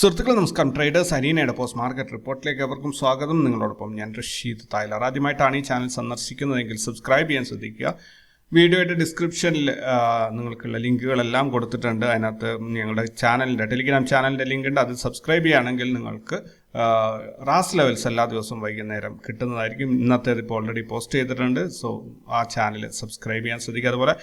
സുഹൃത്തുക്കളെ നമസ്കാരം. Traders അരീനയുടെ post market റിപ്പോർട്ടിലേക്ക് അവർക്കും സ്വാഗതം. നിങ്ങളോടൊപ്പം ഞാൻ റഷീദ് തായ്ലർ. ആദ്യമായിട്ടാണ് ഈ ചാനൽ സന്ദർശിക്കുന്നതെങ്കിൽ സബ്സ്ക്രൈബ് ചെയ്യാൻ ശ്രദ്ധിക്കുക. വീഡിയോയുടെ ഡിസ്ക്രിപ്ഷനിൽ നിങ്ങൾക്കുള്ള ലിങ്കുകളെല്ലാം കൊടുത്തിട്ടുണ്ട്. അതിനകത്ത് ഞങ്ങളുടെ ചാനലിന്റെ ടെലിഗ്രാം ചാനലിന്റെ ലിങ്ക് ഉണ്ട് അത് സബ്സ്ക്രൈബ് ചെയ്യുകയാണെങ്കിൽ നിങ്ങൾക്ക് റാസ് ലെവൽസ് എല്ലാ ദിവസവും വൈകുന്നേരം കിട്ടുന്നതായിരിക്കും. ഇന്നത്തേത് ഇപ്പോൾ ഓൾറെഡി പോസ്റ്റ് ചെയ്തിട്ടുണ്ട്. സോ ആ ചാനൽ സബ്സ്ക്രൈബ് ചെയ്യാൻ ശ്രദ്ധിക്കുക. അതുപോലെ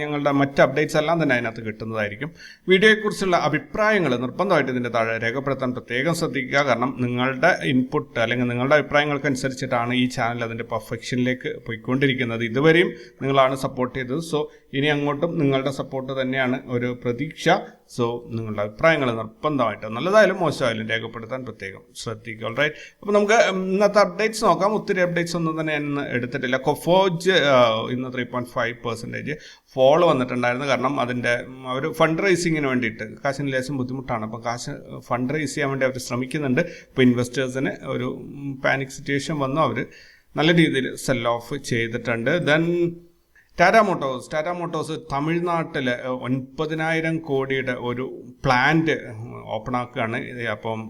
ഞങ്ങളുടെ മറ്റ് അപ്ഡേറ്റ്സ് എല്ലാം തന്നെ അതിനകത്ത് കിട്ടുന്നതായിരിക്കും. വീഡിയോയെക്കുറിച്ചുള്ള അഭിപ്രായങ്ങൾ നിർബന്ധമായിട്ട് ഇതിന്റെ താഴെ രേഖപ്പെടുത്താൻ പ്രത്യേകം ശ്രദ്ധിക്കുക. കാരണം നിങ്ങളുടെ ഇൻപുട്ട് അല്ലെങ്കിൽ നിങ്ങളുടെ അഭിപ്രായങ്ങൾക്കനുസരിച്ചിട്ടാണ് ഈ ചാനൽ അതിന്റെ പെർഫെക്ഷനിലേക്ക് പോയിക്കൊണ്ടിരിക്കുന്നത്. ഇതുവരെയും നിങ്ങളാണ് സപ്പോർട്ട് ചെയ്തത്. സോ ഇനി അങ്ങോട്ടും നിങ്ങളുടെ സപ്പോർട്ട് തന്നെയാണ് ഒരു പ്രതീക്ഷ. സോ നിങ്ങളുടെ അഭിപ്രായങ്ങൾ നിർബന്ധമായിട്ട് നല്ലതായാലും മോശമായാലും രേഖപ്പെടുത്താൻ പ്രത്യേകം ശ്രദ്ധിക്കുക റൈറ്റ് അപ്പോൾ നമുക്ക് ഇന്നത്തെ അപ്ഡേറ്റ്സ് നോക്കാം. ഒത്തിരി അപ്ഡേറ്റ്സ് ഒന്നും തന്നെ ഇന്ന് എടുത്തിട്ടില്ല. കൊഫോജ് ഇന്ന് three point five percentage fall വന്നിട്ടുണ്ടായിരുന്നു. കാരണം അതിന്റെ അവർ ഫണ്ട് റൈസിങ്ങിന് വേണ്ടിയിട്ട് കാശിന് ലേശം ബുദ്ധിമുട്ടാണ്. അപ്പോൾ കാശ് ഫണ്ട് റൈസ് ചെയ്യാൻ വേണ്ടി അവർ ശ്രമിക്കുന്നുണ്ട്. ഇപ്പോൾ ഇൻവെസ്റ്റേഴ്സിന് ഒരു പാനിക് സിറ്റുവേഷൻ വന്നു. അവർ നല്ല രീതിയിൽ സെൽ ഓഫ് ചെയ്തിട്ടുണ്ട്. Then Tata Motors Tata Motors തമിഴ്നാട്ടിൽ ഒൻപതിനായിരം കോടിയുടെ ഒരു പ്ലാന്റ് ഓപ്പൺ ആക്കുകയാണ് അപ്പം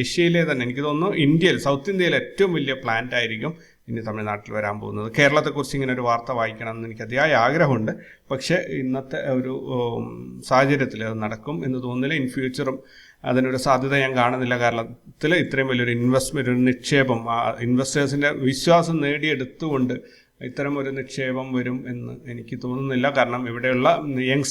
ഏഷ്യയിലെ തന്നെ എനിക്ക് തോന്നുന്നു ഇന്ത്യയിൽ സൗത്ത് ഇന്ത്യയിലെ ഏറ്റവും വലിയ പ്ലാന്റ് ആയിരിക്കും ഇനി തമിഴ്നാട്ടിൽ വരാൻ പോകുന്നത്. കേരളത്തെക്കുറിച്ച് ഇങ്ങനെ ഒരു വാർത്ത വായിക്കണം എന്ന് എനിക്ക് അതിയായ ആഗ്രഹമുണ്ട്. പക്ഷേ ഇന്നത്തെ ഒരു സാഹചര്യത്തിൽ അത് നടക്കും എന്ന് തോന്നുന്നില്ല. ഇൻ ഫ്യൂച്ചറും അതിനൊരു സാധ്യത ഞാൻ കാണുന്നില്ല. കേരളത്തിൽ ഇത്രയും വലിയൊരു ഇൻവെസ്റ്റ്മെന്റ് ഒരു നിക്ഷേപം ഇൻവെസ്റ്റേഴ്സിന്റെ വിശ്വാസം നേടിയെടുത്തുകൊണ്ട് ഇത്തരം ഒരു നിക്ഷേപം വരും എന്ന് എനിക്ക് തോന്നുന്നില്ല. കാരണം ഇവിടെയുള്ള യങ്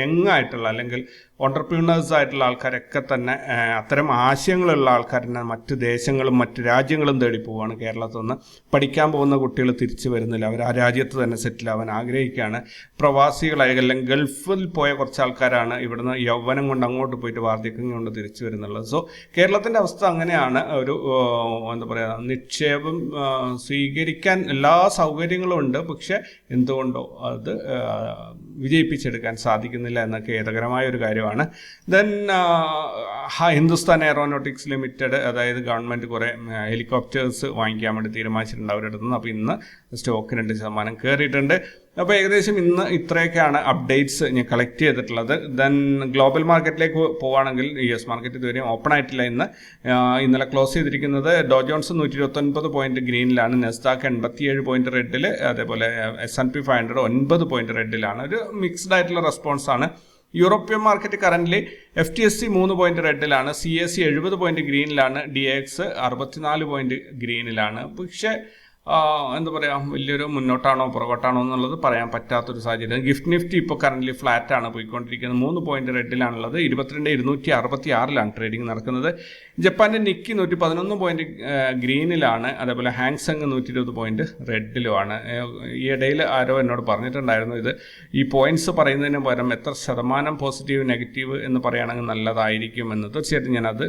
യങ് ആയിട്ടുള്ള അല്ലെങ്കിൽ ഓണ്ടർപ്രീനേഴ്സ് ആയിട്ടുള്ള ആൾക്കാരൊക്കെ തന്നെ അത്തരം ആശയങ്ങളുള്ള ആൾക്കാരിനെ മറ്റ് ദേശങ്ങളും മറ്റ് രാജ്യങ്ങളും തേടി പോവുകയാണ് കേരളത്തിൽ നിന്ന്. പഠിക്കാൻ പോകുന്ന കുട്ടികൾ തിരിച്ചു വരുന്നില്ല. അവർ ആ രാജ്യത്ത് തന്നെ സെറ്റിൽ ആവാൻ ആഗ്രഹിക്കുകയാണ്. പ്രവാസികളായ അല്ലെങ്കിൽ ഗൾഫിൽ പോയ കുറച്ച് ആൾക്കാരാണ് ഇവിടുന്ന് യൗവനം കൊണ്ട് അങ്ങോട്ട് പോയിട്ട് വാർദ്ധക്യം കൊണ്ട് തിരിച്ചു വരുന്നുള്ളത്. സോ കേരളത്തിന്റെ അവസ്ഥ അങ്ങനെയാണ്. ഒരു എന്താ പറയുക നിക്ഷേപം സ്വീകരിക്കാൻ എല്ലാ സൗകര്യങ്ങളും ഉണ്ട് പക്ഷേ എന്തുകൊണ്ടോ അത് വിജയിപ്പിച്ചെടുക്കാൻ സാധിക്കുന്നില്ല എന്ന ഖേദകരമായ ഒരു കാര്യമാണ്. ദെൻ ഹിന്ദുസ്ഥാൻ എയറോനോട്ടിക്സ് ലിമിറ്റഡ് അതായത് ഗവൺമെന്റ് കുറേ ഹെലികോപ്റ്റേഴ്സ് വാങ്ങിക്കാൻ വേണ്ടി തീരുമാനിച്ചിട്ടുണ്ട് അവരുടെ നിന്ന്. അപ്പോൾ ഇന്ന് സ്റ്റോക്ക് രണ്ട് ശതമാനം കയറിയിട്ടുണ്ട് അപ്പോൾ ഏകദേശം ഇന്ന് ഇത്രയൊക്കെയാണ് അപ്ഡേറ്റ്സ് ഞാൻ കളക്ട് ചെയ്തിട്ടുള്ളത്. ദെൻ ഗ്ലോബൽ മാർക്കറ്റിലേക്ക് പോവുകയാണെങ്കിൽ യു എസ് മാർക്കറ്റ് ഇതുവരെയും ഓപ്പൺ ആയിട്ടില്ല ഇന്ന്. ഇന്നലെ ക്ലോസ് ചെയ്തിരിക്കുന്നത് ഡോജോൺസ് നൂറ്റി ഇരുപത്തൊൻപത് പോയിന്റ് ഗ്രീനിലാണ്. നെസ്താക്ക് എൺപത്തിയേഴ് പോയിന്റ് റെഡിൽ അതേപോലെ S N P five hundred ഒൻപത് പോയിന്റ് റെഡിലാണ് ഒരു മിക്സ്ഡ് ആയിട്ടുള്ള റെസ്പോൺസ് ആണ്. European market currently F T S C മൂന്ന് പോയിന്റ് റെഡിലാണ് സി എസ് സി എഴുപത് പോയിന്റ് ഗ്രീനിലാണ് ഡി എക്സ് അറുപത്തിനാല് പോയിന്റ് ഗ്രീനിലാണ് പക്ഷേ എന്താ പറയുക വലിയൊരു മുന്നോട്ടാണോ പുറകോട്ടാണോ എന്നുള്ളത് പറയാൻ പറ്റാത്തൊരു സാഹചര്യം. ഗിഫ്റ്റ് നിഫ്റ്റി ഇപ്പോൾ കറന്റ് ഫ്ലാറ്റ് ആണ് പോയിക്കൊണ്ടിരിക്കുന്നത്. മൂന്ന് പോയിന്റ് റെഡിലാണുള്ളത് ഇരുപത്തിരണ്ട് ഇരുന്നൂറ്റി അറുപത്തി ആറിലാണ് ട്രേഡിംഗ് നടക്കുന്നത്. ജപ്പാന്റെ നിക്കി നൂറ്റി പതിനൊന്ന് പോയിന്റ് ഗ്രീനിലാണ് അതേപോലെ ഹാങ്സങ് നൂറ്റി ഇരുപത് പോയിന്റ് റെഡിലുമാണ് ഈ ഇടയിൽ ആരോ എന്നോട് പറഞ്ഞിട്ടുണ്ടായിരുന്നു ഇത്. ഈ പോയിന്റ്സ് പറയുന്നതിന് പകരം എത്ര ശതമാനം പോസിറ്റീവ് നെഗറ്റീവ് എന്ന് പറയുകയാണെങ്കിൽ നല്ലതായിരിക്കും എന്ന് തീർച്ചയായിട്ടും ഞാനത്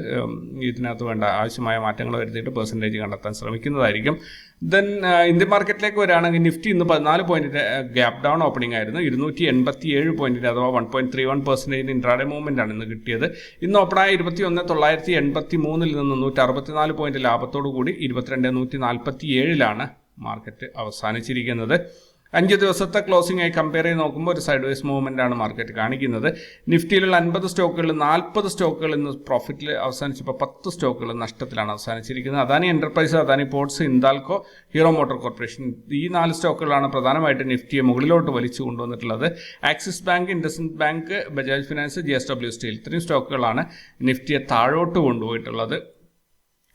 ഇതിനകത്ത് വേണ്ട ആവശ്യമായ മാറ്റങ്ങൾ വരുത്തിയിട്ട് പെർസെന്റേജ് കണ്ടെത്താൻ ശ്രമിക്കുന്നതായിരിക്കും. ദെൻ ഇന്ത്യൻ മാർക്കറ്റിലേക്ക് വരികയാണെങ്കിൽ നിഫ്റ്റി ഇന്ന് പതിനാല് പോയിന്റിന്റെ ഗ്യാപ് ഡൗൺ ഓപ്പണിംഗ് ആയിരുന്നു. ഇരുന്നൂറ്റി എൺപത്തി ഏഴ് പോയിന്റിന്റെ അഥവാ വൺ പോയിന്റ് ത്രീ വൺ പെർസെന്റേജിന് ഇൻട്രാഡേ മൂവ്മെന്റ് ആണ് ഇന്ന് കിട്ടിയത്. ഇന്ന് ഓപ്പണായ ഇരുപത്തി ഒന്ന് തൊള്ളായിരത്തി എൺപത്തി മൂന്നിൽ നിന്ന് നൂറ്റി അറുപത്തിനാല് പോയിന്റ് ലാഭത്തോടു കൂടി ഇരുപത്തിരണ്ട് നൂറ്റി നാൽപ്പത്തി ഏഴിലാണ് മാർക്കറ്റ് അവസാനിച്ചിരിക്കുന്നത്. അഞ്ച് ദിവസത്തെ ക്ലോസിംഗ് ആയി കമ്പയർ ചെയ്ത് നോക്കുമ്പോൾ ഒരു സൈഡ് വൈസ് മൂവ്മെന്റ് ആണ് മാർക്കറ്റ് കാണിക്കുന്നത്. നിഫ്റ്റിയിലുള്ള അൻപത് സ്റ്റോക്കുകളിൽ നാൽപ്പത് സ്റ്റോക്കുകൾ ഇന്ന് പ്രോഫിറ്റിൽ അവസാനിച്ചപ്പോൾ പത്ത് സ്റ്റോക്കുകൾ നഷ്ടത്തിലാണ് അവസാനിച്ചിരിക്കുന്നത്. Adani enterprise Adani ports Hindalco Hero motor corporation ഈ നാല് സ്റ്റോക്കുകളാണ് പ്രധാനമായിട്ട് നിഫ്റ്റിയെ മുകളിലോട്ട് വലിച്ചു കൊണ്ടുവന്നിട്ടുള്ളത്. Axis bank IndusInd bank Bajaj finance J S W steel ഇത്രയും സ്റ്റോക്കുകളാണ് നിഫ്റ്റിയെ താഴോട്ട് കൊണ്ടുപോയിട്ടുള്ളത്.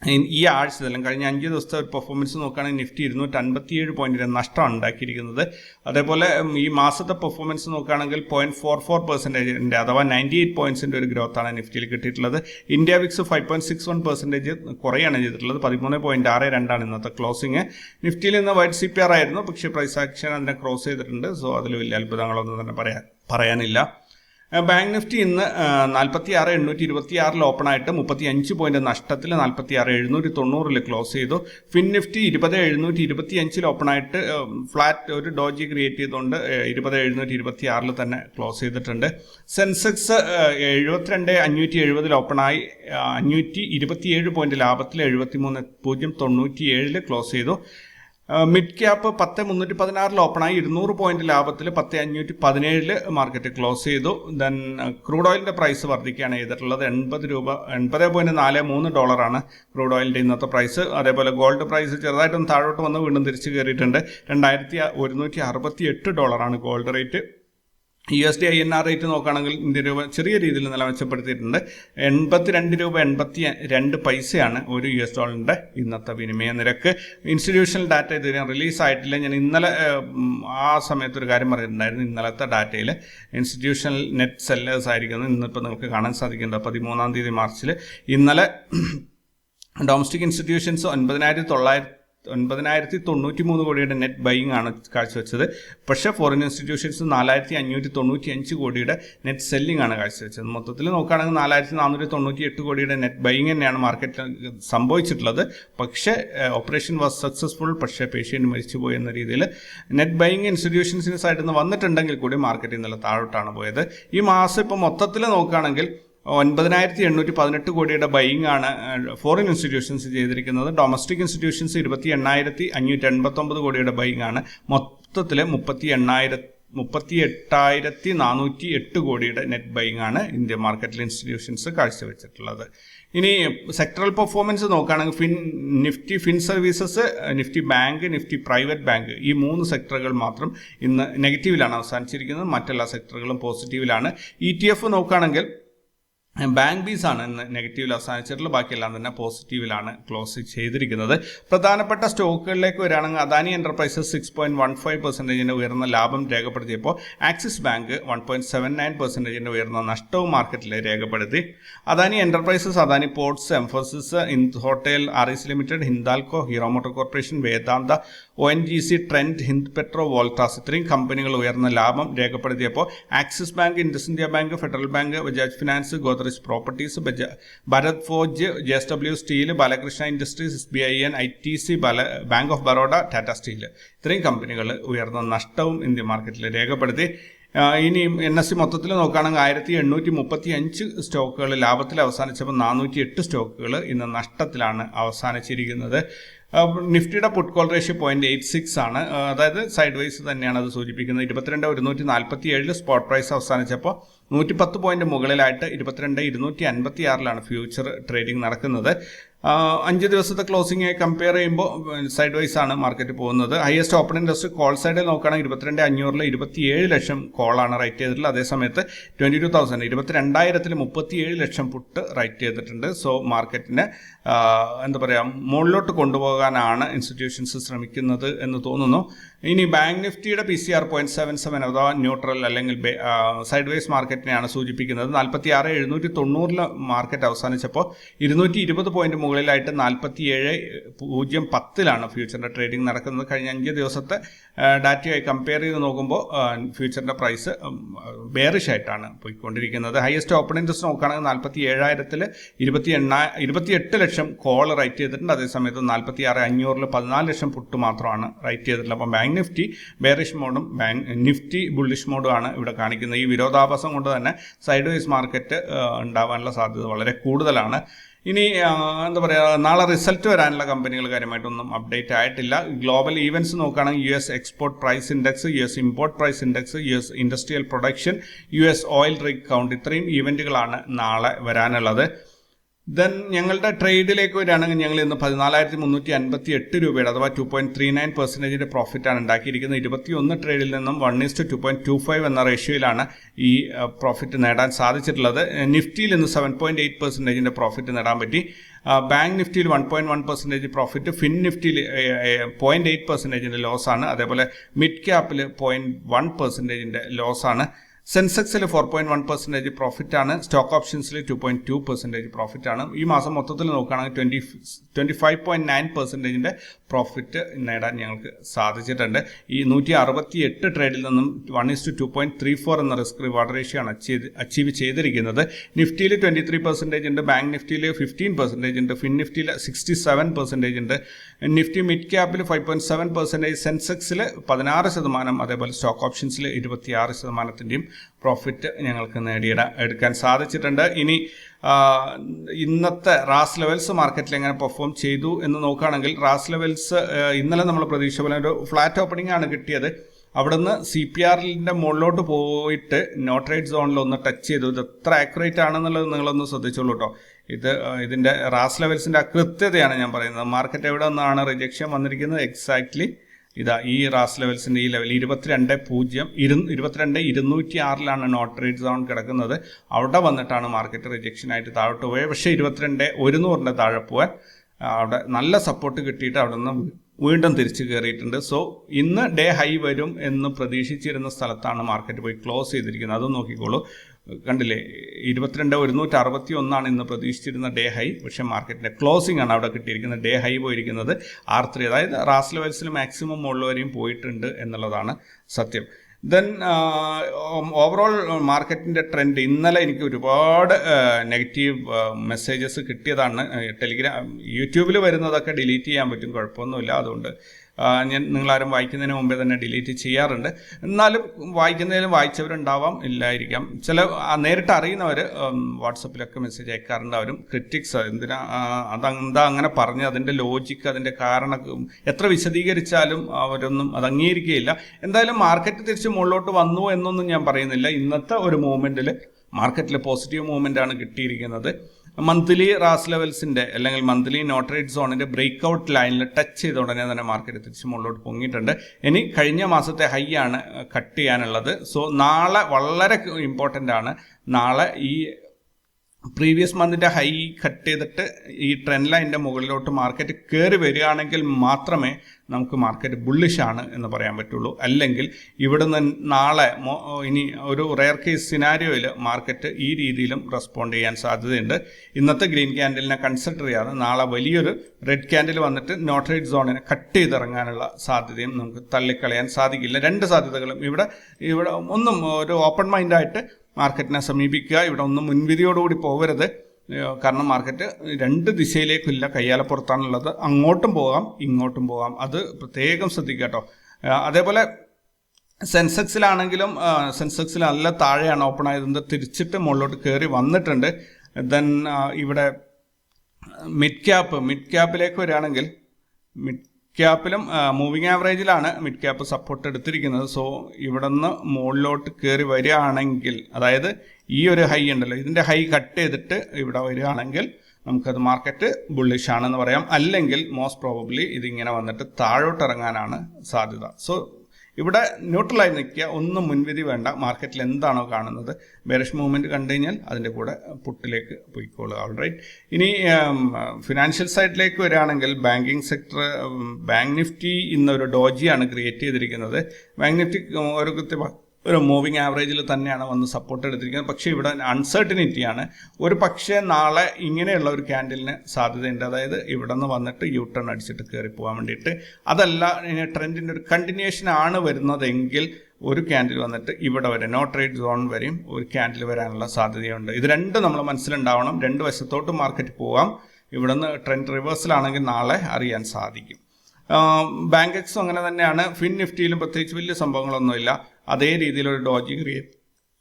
ഈ- ആഴ്ച അല്ലെങ്കിൽ കഴിഞ്ഞ അഞ്ച് ദിവസത്തെ ഒരു പെർഫോമൻസ് നോക്കുകയാണെങ്കിൽ നിഫ്റ്റി ഇരുന്നൂറ്റി അൻപത്തിയേഴ് പോയിന്റ് നഷ്ടമാണ് ഉണ്ടാക്കിയിരിക്കുന്നത്. അതേപോലെ ഈ മാസത്തെ പെർഫോമൻസ് നോക്കുകയാണെങ്കിൽ പോയിന്റ് ഫോർ ഫോർ പെർസെന്റേജിന്റെ അഥവാ നയന്റി എയ്റ്റ് പോയിന്റ്സിന്റെ ഒരു ഗ്രോത്താണ് നിഫ്റ്റിയിൽ കിട്ടിയിട്ടുള്ളത്. India VIX five point six one percentage കുറയാണ് ചെയ്തിട്ടുള്ളത്. പതിമൂന്ന് പോയിന്റ് ആറ് രണ്ടാണ് ഇന്നത്തെ ക്ലോസിങ് നിഫ്റ്റിയിൽ ഇന്ന് വൈറ്റ് സി പി ആർ ആയിരുന്നു. പക്ഷേ പ്രൈസ് ആക്ഷൻ അതിനെ ക്രോസ് ചെയ്തിട്ടുണ്ട്. സോ അതിൽ വലിയ അത്ഭുതങ്ങളൊന്നും തന്നെ പറയാൻ പറയാനില്ല. ബാങ്ക് നിഫ്റ്റി ഇന്ന് നാൽപ്പത്തി ആറ് എണ്ണൂറ്റി ഇരുപത്തി ആറിൽ ഓപ്പൺ ആയിട്ട് മുപ്പത്തി അഞ്ച് പോയിന്റ് നഷ്ടത്തിൽ നാൽപ്പത്തി ആറ് എഴുന്നൂറ്റി തൊണ്ണൂറിൽ ക്ലോസ് ചെയ്തു. ഫിൻ നിഫ്റ്റി ഇരുപത് എഴുന്നൂറ്റി ഇരുപത്തി അഞ്ചിൽ ഓപ്പൺ ആയിട്ട് ഫ്ലാറ്റ് ഒരു ഡോജി ക്രിയേറ്റ് ചെയ്തുകൊണ്ട് ഇരുപത് എഴുന്നൂറ്റി ഇരുപത്തി ആറിൽ തന്നെ ക്ലോസ് ചെയ്തിട്ടുണ്ട്. സെൻസെക്സ് എഴുപത്തിരണ്ട് അഞ്ഞൂറ്റി എഴുപതിൽ ആയി അഞ്ഞൂറ്റി ഇരുപത്തിയേഴ് പോയിന്റ് ലാഭത്തിൽ എഴുപത്തി മൂന്ന് പൂജ്യം തൊണ്ണൂറ്റി ഏഴിൽ ക്ലോസ് ചെയ്തു. മിഡ് ക്യാപ്പ് പത്ത് മുന്നൂറ്റി പതിനാറിൽ ഓപ്പണായി ഇരുന്നൂറ് പോയിന്റ് ലാഭത്തിൽ പത്ത് അഞ്ഞൂറ്റി പതിനേഴിൽ മാർക്കറ്റ് ക്ലോസ് ചെയ്തു. ദെൻ ക്രൂഡ് ഓയിലിന്റെ പ്രൈസ് വർദ്ധിക്കുകയാണ് ചെയ്തിട്ടുള്ളത്. എൺപത് രൂപ എൺപത് പോയിന്റ് നാല് മൂന്ന് ഡോളറാണ് ക്രൂഡ് ഓയിലിന്റെ ഇന്നത്തെ പ്രൈസ് അതേപോലെ ഗോൾഡ് പ്രൈസ് ചെറുതായിട്ടൊന്ന് താഴോട്ട് വന്ന് വീണ്ടും തിരിച്ചു കയറിയിട്ടുണ്ട്. രണ്ടായിരത്തി ഒരുന്നൂറ്റി അറുപത്തി എട്ട് ഡോളറാണ് gold rate U S D I N R rate നോക്കുകയാണെങ്കിൽ ഇന്ത്യ രൂപ ചെറിയ രീതിയിൽ നില മെച്ചപ്പെടുത്തിയിട്ടുണ്ട് എൺപത്തിരണ്ട് രൂപ എൺപത്തി രണ്ട് പൈസയാണ് ഒരു യു എസ് ഡോളറിന്റെ ഇന്നത്തെ വിനിമയ നിരക്ക്. ഇൻസ്റ്റിറ്റ്യൂഷണൽ ഡാറ്റ ഇതുവരെ റിലീസ് ആയിട്ടില്ല. ഞാൻ ഇന്നലെ ആ സമയത്ത് ഒരു കാര്യം പറഞ്ഞിട്ടുണ്ടായിരുന്നു. ഇന്നലത്തെ ഡാറ്റയിൽ ഇൻസ്റ്റിറ്റ്യൂഷണൽ നെറ്റ് സെല്ലേഴ്സ് ആയിരിക്കുന്നു. ഇന്നിപ്പോൾ നിങ്ങൾക്ക് കാണാൻ സാധിക്കുന്നുണ്ട് പതിമൂന്നാം തീയതി മാർച്ചിൽ. ഇന്നലെ ഡൊമസ്റ്റിക് ഇൻസ്റ്റിറ്റ്യൂഷൻസ് ഒൻപതിനായിരത്തി തൊള്ളായിരത്തി ഒൻപതിനായിരത്തി തൊണ്ണൂറ്റി മൂന്ന് കോടിയുടെ നെറ്റ് ബൈയിങ് ആണ് കാഴ്ചവെച്ചത്. പക്ഷേ ഫോറിൻ ഇൻസ്റ്റിറ്റ്യൂഷൻസ് നാലായിരത്തി അഞ്ഞൂറ്റി തൊണ്ണൂറ്റി അഞ്ച് കോടിയുടെ നെറ്റ് സെല്ലിംഗ് ആണ് കാഴ്ചവെച്ചത്. മൊത്തത്തിൽ നോക്കുകയാണെങ്കിൽ നാലായിരത്തി നാനൂറ്റി തൊണ്ണൂറ്റി എട്ട് കോടിയുടെ നെറ്റ് ബൈയിങ് തന്നെയാണ് മാർക്കറ്റിൽ സംഭവിച്ചിട്ടുള്ളത്. പക്ഷേ ഓപ്പറേഷൻ വാസ് സക്സസ്ഫുൾ പക്ഷേ പേഷ്യന്റ് മരിച്ചുപോയി എന്ന രീതിയിൽ നെറ്റ് ബൈയിങ് ഇൻസ്റ്റിറ്റ്യൂഷൻസിന്റെ സൈഡിൽ നിന്ന് വന്നിട്ടുണ്ടെങ്കിൽ കൂടി മാർക്കറ്റ് ഇന്നലെ താഴോട്ടാണ് പോയത്. ഈ മാസം ഇപ്പോൾ മൊത്തത്തിൽ നോക്കുകയാണെങ്കിൽ ഒൻപതിനായിരത്തി എണ്ണൂറ്റി പതിനെട്ട് കോടിയുടെ ബൈയിങ് ആണ് ഫോറിൻ ഇൻസ്റ്റിറ്റ്യൂഷൻസ് ചെയ്തിരിക്കുന്നത്. ഡൊമസ്റ്റിക് ഇൻസ്റ്റിറ്റ്യൂഷൻസ് ഇരുപത്തി എണ്ണായിരത്തി അഞ്ഞൂറ്റി എൺപത്തൊമ്പത് കോടിയുടെ ബൈയിങ് ആണ്. മൊത്തത്തിൽ മുപ്പത്തി എണ്ണായിരത്തി മുപ്പത്തി എട്ടായിരത്തി നാനൂറ്റി എട്ട് കോടിയുടെ നെറ്റ് ബൈയിങ് ആണ് ഇന്ത്യൻ മാർക്കറ്റിൽ ഇൻസ്റ്റിറ്റ്യൂഷൻസ് കാഴ്ചവെച്ചിട്ടുള്ളത്. ഇനി സെക്ടറൽ പെർഫോമൻസ് നോക്കുകയാണെങ്കിൽ fin Nifty fin services Nifty bank Nifty private bank ഈ മൂന്ന് സെക്ടറുകൾ മാത്രം ഇന്ന് നെഗറ്റീവിലാണ് അവസാനിച്ചിരിക്കുന്നത്. മറ്റെല്ലാ സെക്ടറുകളും പോസിറ്റീവിലാണ് ഇ ടി എഫ് നോക്കുകയാണെങ്കിൽ ബാങ്ക് ബീസ് ആണ് ഇന്ന് നെഗറ്റീവിൽ അവസാനിച്ചിട്ടുള്ളത്. ബാക്കിയെല്ലാം തന്നെ പോസിറ്റീവിലാണ് ക്ലോസ് ചെയ്തിരിക്കുന്നത്. പ്രധാനപ്പെട്ട സ്റ്റോക്കുകളിലേക്ക് വരികയാണെങ്കിൽ Adani enterprises six point one five പെർസെന്റേജിന്റെ ഉയർന്ന ലാഭം രേഖപ്പെടുത്തിയപ്പോൾ Axis bank one point seven nine പെർസെന്റേജിന്റെ ഉയർന്ന നഷ്ടവും മാർക്കറ്റിൽ രേഖപ്പെടുത്തി. Adani enterprises Adani ports Mphasis in hotel ആറിസ് limited Hindalco Hero motor corporation Vedanta O N G C Trent Hind petro Voltas ഇത്രയും കമ്പനികൾ ഉയർന്ന ലാഭം രേഖപ്പെടുത്തിയപ്പോൾ Axis bank Indus India bank federal bank Bajaj finance Godrej properties Bharat forge J S W steel Balakrishna industries S B I N I T C Bala bank of Baroda Tata steel. ഇത്രയും കമ്പനികൾ ഉയർന്ന നഷ്ടവും Indian മാർക്കറ്റിൽ രേഖപ്പെടുത്തി. ഇനി N S C മൊത്തത്തിൽ നോക്കുകയാണെങ്കിൽ ആയിരത്തി എണ്ണൂറ്റി മുപ്പത്തി അഞ്ച് സ്റ്റോക്കുകൾ ലാഭത്തിൽ അവസാനിച്ചപ്പോൾ നാനൂറ്റി എട്ട് സ്റ്റോക്കുകൾ ഇന്ന് നഷ്ടത്തിലാണ് അവസാനിച്ചിരിക്കുന്നത്. നിഫ്റ്റിയുടെ put call ratio point eight six ആണ്. അതായത് സൈഡ് വൈസ് തന്നെയാണ് അത് സൂചിപ്പിക്കുന്നത്. ഇരുപത്തിരണ്ട് ഒരുന്നൂറ്റി നാൽപ്പത്തി ഏഴിൽ സ്പോട്ട് പ്രൈസ് അവസാനിച്ചപ്പോൾ നൂറ്റി പത്ത് പോയിന്റ് മുകളിലായിട്ട് ഇരുപത്തിരണ്ട് ഇരുന്നൂറ്റി അൻപത്തി ആറിലാണ് ഫ്യൂച്ചർ ട്രേഡിംഗ് നടക്കുന്നത്. അഞ്ച് ദിവസത്തെ ക്ലോസിംഗ് കമ്പയർ ചെയ്യുമ്പോൾ സൈഡ് വൈസ് ആണ് മാർക്കറ്റ് പോകുന്നത്. ഹയസ്റ്റ് ഓപ്പൺ ഇൻട്രസ്റ്റ് കോൾ സൈഡിൽ നോക്കുകയാണെങ്കിൽ ഇരുപത്തിരണ്ട് അഞ്ഞൂറിൽ ഇരുപത്തിയേഴ് ലക്ഷം കോളാണ് റൈറ്റ് ചെയ്തിട്ടുള്ളത്. അതേസമയത്ത് ട്വന്റി ടു തൗസൻഡ് ഇരുപത്തിരണ്ടായിരത്തിൽ മുപ്പത്തിയേഴ് ലക്ഷം പുട്ട് റൈറ്റ് ചെയ്തിട്ടുണ്ട്. സോ മാർക്കറ്റിനെ എന്താ പറയുക മുകളിലോട്ട് കൊണ്ടുപോകാനാണ് ഇൻസ്റ്റിറ്റ്യൂഷൻസ് ശ്രമിക്കുന്നത് എന്ന് തോന്നുന്നു. ഇനി ബാങ്ക് നിഫ്റ്റിയുടെ P C R point seven seven അഥവാ ന്യൂട്രൽ അല്ലെങ്കിൽ സൈഡ് വൈസ് മാർക്കറ്റിനെയാണ് സൂചിപ്പിക്കുന്നത്. നാൽപ്പത്തി ആറ് എഴുന്നൂറ്റി തൊണ്ണൂറിൽ മാർക്കറ്റ് അവസാനിച്ചപ്പോൾ ഇരുന്നൂറ്റി ഇരുപത് പോയിന്റ് മുകളിലായിട്ട് നാൽപ്പത്തി ഏഴ് പൂജ്യം പത്തിലാണ് ഫ്യൂച്ചറിന്റെ ട്രേഡിംഗ് നടക്കുന്നത്. കഴിഞ്ഞ അഞ്ച് ദിവസത്തെ ഡാറ്റയായി കമ്പയർ ചെയ്ത് നോക്കുമ്പോൾ ഫ്യൂച്ചറിന്റെ പ്രൈസ് ബേറിഷായിട്ടാണ് പോയിക്കൊണ്ടിരിക്കുന്നത് ഹയസ്റ്റ് ഓപ്പൺ ഇൻട്രസ്റ്റ് നോക്കുകയാണെങ്കിൽ നാൽപ്പത്തി ഏഴായിരത്തിൽ ഇരുപത്തി എണ്ണ ഇരുപത്തി എട്ട് ലക്ഷം കോൾ റൈറ്റ് ചെയ്തിട്ടുണ്ട്. അതേസമയത്ത് നാൽപ്പത്തി ആറ് അഞ്ഞൂറിൽ പതിനാല് ലക്ഷം പുട്ട് മാത്രമാണ് റൈറ്റ് ചെയ്തിട്ടുള്ളത്. അപ്പം ബാങ്ക് നിഫ്റ്റി ബേറിഷ് മോഡും ബാങ്ക് നിഫ്റ്റി ബുള്ളിഷ് മോഡും ആണ് ഇവിടെ കാണിക്കുന്നത്. ഈ വിരോധാഭാസം കൊണ്ട് തന്നെ സൈഡ് വൈസ് മാർക്കറ്റ് ഉണ്ടാവാനുള്ള സാധ്യത വളരെ കൂടുതലാണ്. ഇനി എന്താ പറയുക നാളെ റിസൾട്ട് വരാനുള്ള കമ്പനികൾ കാര്യമായിട്ടൊന്നും അപ്ഡേറ്റ് ആയിട്ടില്ല. ഗ്ലോബൽ ഈവൻസ് നോക്കുകയാണെങ്കിൽ U S export price index U S import price index U S industrial production U S oil rig count ഇത്രയും ഈവന്റുകളാണ് നാളെ വരാനുള്ളത്. ദെൻ ഞങ്ങളുടെ ട്രേഡിലേക്ക് വരികയാണെങ്കിൽ ഞങ്ങൾ ഇന്ന് പതിനാലായിരത്തി മുന്നൂറ്റി അൻപത്തി എട്ട് രൂപയുടെ അഥവാ ടു പോയിന്റ് ത്രീ നയൻ പെർസെന്റേജിന്റെ പ്രോഫിറ്റാണ് ഉണ്ടാക്കിയിരിക്കുന്നത്. ഇരുപത്തിയൊന്ന് ട്രേഡിൽ നിന്നും one is to two point two five എന്ന റേഷ്യോയിലാണ് ഈ പ്രോഫിറ്റ് നേടാൻ സാധിച്ചിട്ടുള്ളത്. നിഫ്റ്റിയിൽ ഇന്ന് സെവൻ പോയിന്റ് എയ്റ്റ് പെർസെന്റേജിന്റെ പ്രോഫിറ്റ് നേടാൻ പറ്റി. Bank നിഫ്റ്റിയിൽ one point one percentage profit fin നിഫ്റ്റിയിൽ point eight പെർസെന്റേജിന്റെ ലോസ് ആണ്. അതേപോലെ മിഡ് ക്യാപ്പിൽ പോയിന്റ് വൺ പെർസെന്റേജിന്റെ ലോസ് ആണ്. സെൻസെക്സിൽ four point one percentage profit ആണ് stock ഓപ്ഷൻസിൽ two point two percentage profit ആണ്. ഈ മാസം മൊത്തത്തിൽ നോക്കുകയാണെങ്കിൽ twenty twenty five point nine പെർസെന്റേജിന്റെ profit നേടാൻ ഞങ്ങൾക്ക് സാധിച്ചിട്ടുണ്ട്. ഈ നൂറ്റി അറുപത്തി എട്ട് ട്രേഡിൽ നിന്നും one is to two point three four എന്ന റിസ്ക് റിവാർഡ് റേഷ്യോ ആണ് അച്ചീവ് അച്ചീവ് ചെയ്തിരിക്കുന്നത്. നിഫ്റ്റിയിൽ ട്വന്റി ത്രീ പെർസെന്റേജ് ഉണ്ട് ബാങ്ക് നിഫ്റ്റിയിൽ ഫിഫ്റ്റീൻ പെർസെന്റേജ് ഉണ്ട് ഫിൻ നിഫ്റ്റിയിൽ സിക്സ്റ്റി സെവൻ പെർസെന്റേജ് ഉണ്ട്. നിഫ്റ്റി മിഡ് ക്യാപ്പിൽ ഫൈവ് പോയിന്റ് സെവൻ പെർസെന്റേജ് സെൻസെക്സിൽ പതിനാറ് ശതമാനം അതേപോലെ സ്റ്റോക്ക് ഓപ്ഷൻസിൽ ഇരുപത്തിയാറ് ശതമാനത്തിന്റെയും പ്രോഫിറ്റ് ഞങ്ങൾക്ക് നേടിയിട എടുക്കാൻ സാധിച്ചിട്ടുണ്ട്. ഇനി ഇന്നത്തെ റാസ് ലെവൽസ് മാർക്കറ്റിൽ എങ്ങനെ പെർഫോം ചെയ്തു എന്ന് നോക്കുകയാണെങ്കിൽ റാസ് ലെവൽസ് ഇന്നലെ നമ്മൾ പ്രതീക്ഷ പോലെ ഒരു ഫ്ലാറ്റ് ഓപ്പണിംഗ് ആണ് കിട്ടിയത്. അവിടുന്ന് സി പി ആറിന്റെ മുകളിലോട്ട് പോയിട്ട് നോട്രേറ്റ് സോണിൽ ഒന്ന് ടച്ച് ചെയ്തു. ഇത് എത്ര ആക്യുറേറ്റ് ആണെന്നുള്ളത് നിങ്ങളൊന്ന് ശ്രദ്ധിച്ചോളൂ കേട്ടോ ഇത് ഇതിന്റെ റാസ് ലെവൽസിന്റെ അകൃത്യതയാണ് ഞാൻ പറയുന്നത്. മാർക്കറ്റ് എവിടെ നിന്നാണ് റിജക്ഷൻ വന്നിരിക്കുന്നത്? എക്സാക്ട്ലി ഇതാ ഈ റാസ് ലെവൽസിന്റെ ഈ ലെവൽ ഇരുപത്തിരണ്ട് പൂജ്യം ഇരു ഇരുപത്തിരണ്ട് ഇരുന്നൂറ്റി ആറിലാണ് നോട്ട് റേറ്റ് സോൺ കിടക്കുന്നത്. അവിടെ വന്നിട്ടാണ് മാർക്കറ്റ് റിജക്ഷൻ ആയിട്ട് താഴോട്ട് പോയത് പക്ഷേ ഇരുപത്തിരണ്ട് ഒരുന്നൂറിന്റെ താഴെ പോവാൻ അവിടെ നല്ല സപ്പോർട്ട് കിട്ടിയിട്ട് അവിടെ നിന്ന് വീണ്ടും തിരിച്ചു കയറിയിട്ടുണ്ട് സോ ഇന്ന് ഡേ ഹൈ വരും എന്ന് പ്രതീക്ഷിച്ചിരുന്ന സ്ഥലത്താണ് മാർക്കറ്റ് പോയി ക്ലോസ് ചെയ്തിരിക്കുന്നത്. അതും നോക്കിക്കോളൂ. കണ്ടില്ലേ ഇരുപത്തിരണ്ട് ഒരുന്നൂറ്റി അറുപത്തി ഒന്നാണ് ഇന്ന് പ്രതീക്ഷിച്ചിരുന്ന ഡേ ഹൈ പക്ഷേ മാർക്കറ്റിന്റെ ക്ലോസിംഗ് ആണ് അവിടെ കിട്ടിയിരിക്കുന്നത്. ഡേ ഹൈ പോയിരിക്കുന്നത് ആർ ത്രീ അതായത് റാസ് ലെവൽസിൽ മാക്സിമം ഉള്ളവരെയും പോയിട്ടുണ്ട് എന്നുള്ളതാണ് സത്യം. ദെൻ ഓവറോൾ മാർക്കറ്റിന്റെ ട്രെൻഡ് ഇന്നലെ എനിക്ക് ഒരുപാട് നെഗറ്റീവ് മെസ്സേജസ് കിട്ടിയതാണ്. ടെലിഗ്രാം യൂട്യൂബിൽ വരുന്നതൊക്കെ ഡിലീറ്റ് ചെയ്യാൻ പറ്റും. കുഴപ്പമൊന്നുമില്ല. അതുകൊണ്ട് ഞാൻ നിങ്ങളാരും വായിക്കുന്നതിന് മുമ്പേ തന്നെ ഡിലീറ്റ് ചെയ്യാറുണ്ട്. എന്നാലും വായിക്കുന്നതിലും വായിച്ചവരുണ്ടാവാം ഇല്ലായിരിക്കാം. ചില നേരിട്ട് അറിയുന്നവർ വാട്സപ്പിലൊക്കെ മെസ്സേജ് അയക്കാറുണ്ട്. അവരും ക്രിറ്റിക്സ് എന്തിനാ അതെന്താ അങ്ങനെ പറഞ്ഞ് അതിന്റെ ലോജിക്ക് അതിന്റെ കാരണം എത്ര വിശദീകരിച്ചാലും അവരൊന്നും അത് അംഗീകരിക്കുകയില്ല. എന്തായാലും മാർക്കറ്റ് തിരിച്ച് മുകളിലോട്ട് വന്നു എന്നൊന്നും ഞാൻ പറയുന്നില്ല. ഇന്നത്തെ ഒരു മൂവ്മെന്റിൽ മാർക്കറ്റിൽ പോസിറ്റീവ് മൂവ്മെന്റ് ആണ് കിട്ടിയിരിക്കുന്നത്. മന്ത്ലി റാസ് ലെവൽസിന്റെ അല്ലെങ്കിൽ മന്ത്ലി നോട്ടറേറ്റ് സോണിന്റെ ബ്രേക്ക് ഔട്ട് ലൈനിൽ ടച്ച് ചെയ്ത ഉടനെ തന്നെ മാർക്കറ്റ് തിരിച്ച് മുകളിലോട്ട് പൊങ്ങിയിട്ടുണ്ട്. ഇനി കഴിഞ്ഞ മാസത്തെ ഹൈ ആണ് കട്ട് ചെയ്യാനുള്ളത്. സോ നാളെ വളരെ ഇമ്പോർട്ടന്റ് ആണ്. നാളെ ഈ പ്രീവിയസ് മന്തിന്റെ ഹൈ കട്ട് ചെയ്തിട്ട് ഈ ട്രെൻഡ് ലൈന്റെ മുകളിലോട്ട് മാർക്കറ്റ് കയറി വരികയാണെങ്കിൽ മാത്രമേ നമുക്ക് മാർക്കറ്റ് ബുള്ളിഷ് ആണ് എന്ന് പറയാൻ പറ്റുള്ളൂ. അല്ലെങ്കിൽ ഇവിടുന്ന് നാളെ ഇനി ഒരു റെയർ കേസ് സിനാരിയോയിൽ മാർക്കറ്റ് ഈ രീതിയിലും റെസ്പോണ്ട് ചെയ്യാൻ സാധ്യതയുണ്ട്. ഇന്നത്തെ ഗ്രീൻ ക്യാൻഡലിനെ കൺസിഡർ ചെയ്യാതെ നാളെ വലിയൊരു റെഡ് ക്യാൻഡിൽ വന്നിട്ട് നോട്ടറേറ്റ് സോണിനെ കട്ട് ചെയ്തിറങ്ങാനുള്ള സാധ്യതയും നമുക്ക് തള്ളിക്കളയാൻ സാധിക്കില്ല. രണ്ട് സാധ്യതകളും ഇവിടെ ഇവിടെ ഒന്നും ഒരു ഓപ്പൺ മൈൻഡായിട്ട് മാർക്കറ്റിനെ സമീപിക്കുക. ഇവിടെ ഒന്നും മുൻവിധിയോടുകൂടി പോകരുത്. കാരണം മാർക്കറ്റ് രണ്ട് ദിശയിലേക്കില്ല കയ്യാലപ്പുറത്താണുള്ളത് അങ്ങോട്ടും പോകാം ഇങ്ങോട്ടും പോകാം. അത് പ്രത്യേകം ശ്രദ്ധിക്കുക കേട്ടോ. അതേപോലെ സെൻസെക്സിലാണെങ്കിലും സെൻസെക്സിൽ നല്ല താഴെയാണ് ഓപ്പൺ ആയത് തിരിച്ചിട്ട് മുകളിലോട്ട് കയറി വന്നിട്ടുണ്ട്. ദെൻ ഇവിടെ മിഡ് ക്യാപ്പ് മിഡ് ക്യാപ്പിലേക്ക് വരികയാണെങ്കിൽ മിഡ് ക്യാപ്പിലും മൂവിങ് ആവറേജിലാണ് മിഡ് ക്യാപ്പ് സപ്പോർട്ട് എടുത്തിരിക്കുന്നത്. സോ ഇവിടെ നിന്ന് മുകളിലോട്ട് കയറി വരികയാണെങ്കിൽ അതായത് ഈ ഒരു ഹൈ ഉണ്ടല്ലോ ഇതിന്റെ ഹൈ കട്ട് ചെയ്തിട്ട് ഇവിടെ വരികയാണെങ്കിൽ നമുക്കത് മാർക്കറ്റ് ബുള്ളിഷ് ആണെന്ന് പറയാം. അല്ലെങ്കിൽ മോസ്റ്റ് പ്രോബബ്ലി ഇതിങ്ങനെ വന്നിട്ട് താഴോട്ട് ഇറങ്ങാനാണ് സാധ്യത. സോ ഇവിടെ ന്യൂട്രലായി നിൽക്കുക ഒന്നും മുൻവിധി വേണ്ട. മാർക്കറ്റിൽ എന്താണോ കാണുന്നത് ബെറിഷ് മൂവ്മെന്റ് കണ്ടു കഴിഞ്ഞാൽ അതിന്റെ കൂടെ പുട്ടിലേക്ക് പോയിക്കോളുക. ഓൾറൈറ്റ് ഇനി ഫിനാൻഷ്യൽ സൈഡിലേക്ക് വരികയാണെങ്കിൽ ബാങ്കിങ് സെക്ടർ ബാങ്ക് നിഫ്റ്റി ഇന്നൊരു ഡോജിയാണ് ക്രിയേറ്റ് ചെയ്തിരിക്കുന്നത്. ബാങ്ക് നിഫ്റ്റി ഒരു കൃത്യ ഒരു മൂവിങ് ആവറേജിൽ തന്നെയാണ് വന്ന് സപ്പോർട്ട് എടുത്തിരിക്കുന്നത്. പക്ഷേ ഇവിടെ അൺസർട്ടനിറ്റിയാണ് ഒരു പക്ഷേ നാളെ ഇങ്ങനെയുള്ള ഒരു ക്യാൻഡലിന് സാധ്യതയുണ്ട്. അതായത് ഇവിടെ നിന്ന് വന്നിട്ട് യു ടേൺ അടിച്ചിട്ട് കയറി പോകാൻ വേണ്ടിയിട്ട്. അതല്ല ട്രെൻഡിന്റെ ഒരു കണ്ടിന്യൂഷൻ ആണ് വരുന്നതെങ്കിൽ ഒരു ക്യാൻഡിൽ വന്നിട്ട് ഇവിടെ വരെ നോ ട്രേഡ് സോൺ വരെയും ഒരു ക്യാൻഡിൽ വരാനുള്ള സാധ്യതയുണ്ട്. ഇത് രണ്ടും നമ്മൾ മനസ്സിലുണ്ടാവണം. രണ്ട് വശത്തോട്ട് മാർക്കറ്റ് പോകാം ഇവിടെ നിന്ന് ട്രെൻഡ് റിവേഴ്സലാണെങ്കിൽ നാളെ അറിയാൻ സാധിക്കും. ബാങ്ക് എക്സും അങ്ങനെ തന്നെയാണ്. ഫിൻ നിഫ്റ്റിയിലും പ്രത്യേകിച്ച് വലിയ സംഭവങ്ങളൊന്നുമില്ല. അതേ രീതിയിലൊരു ഡോജി ക്രിയേറ്റ്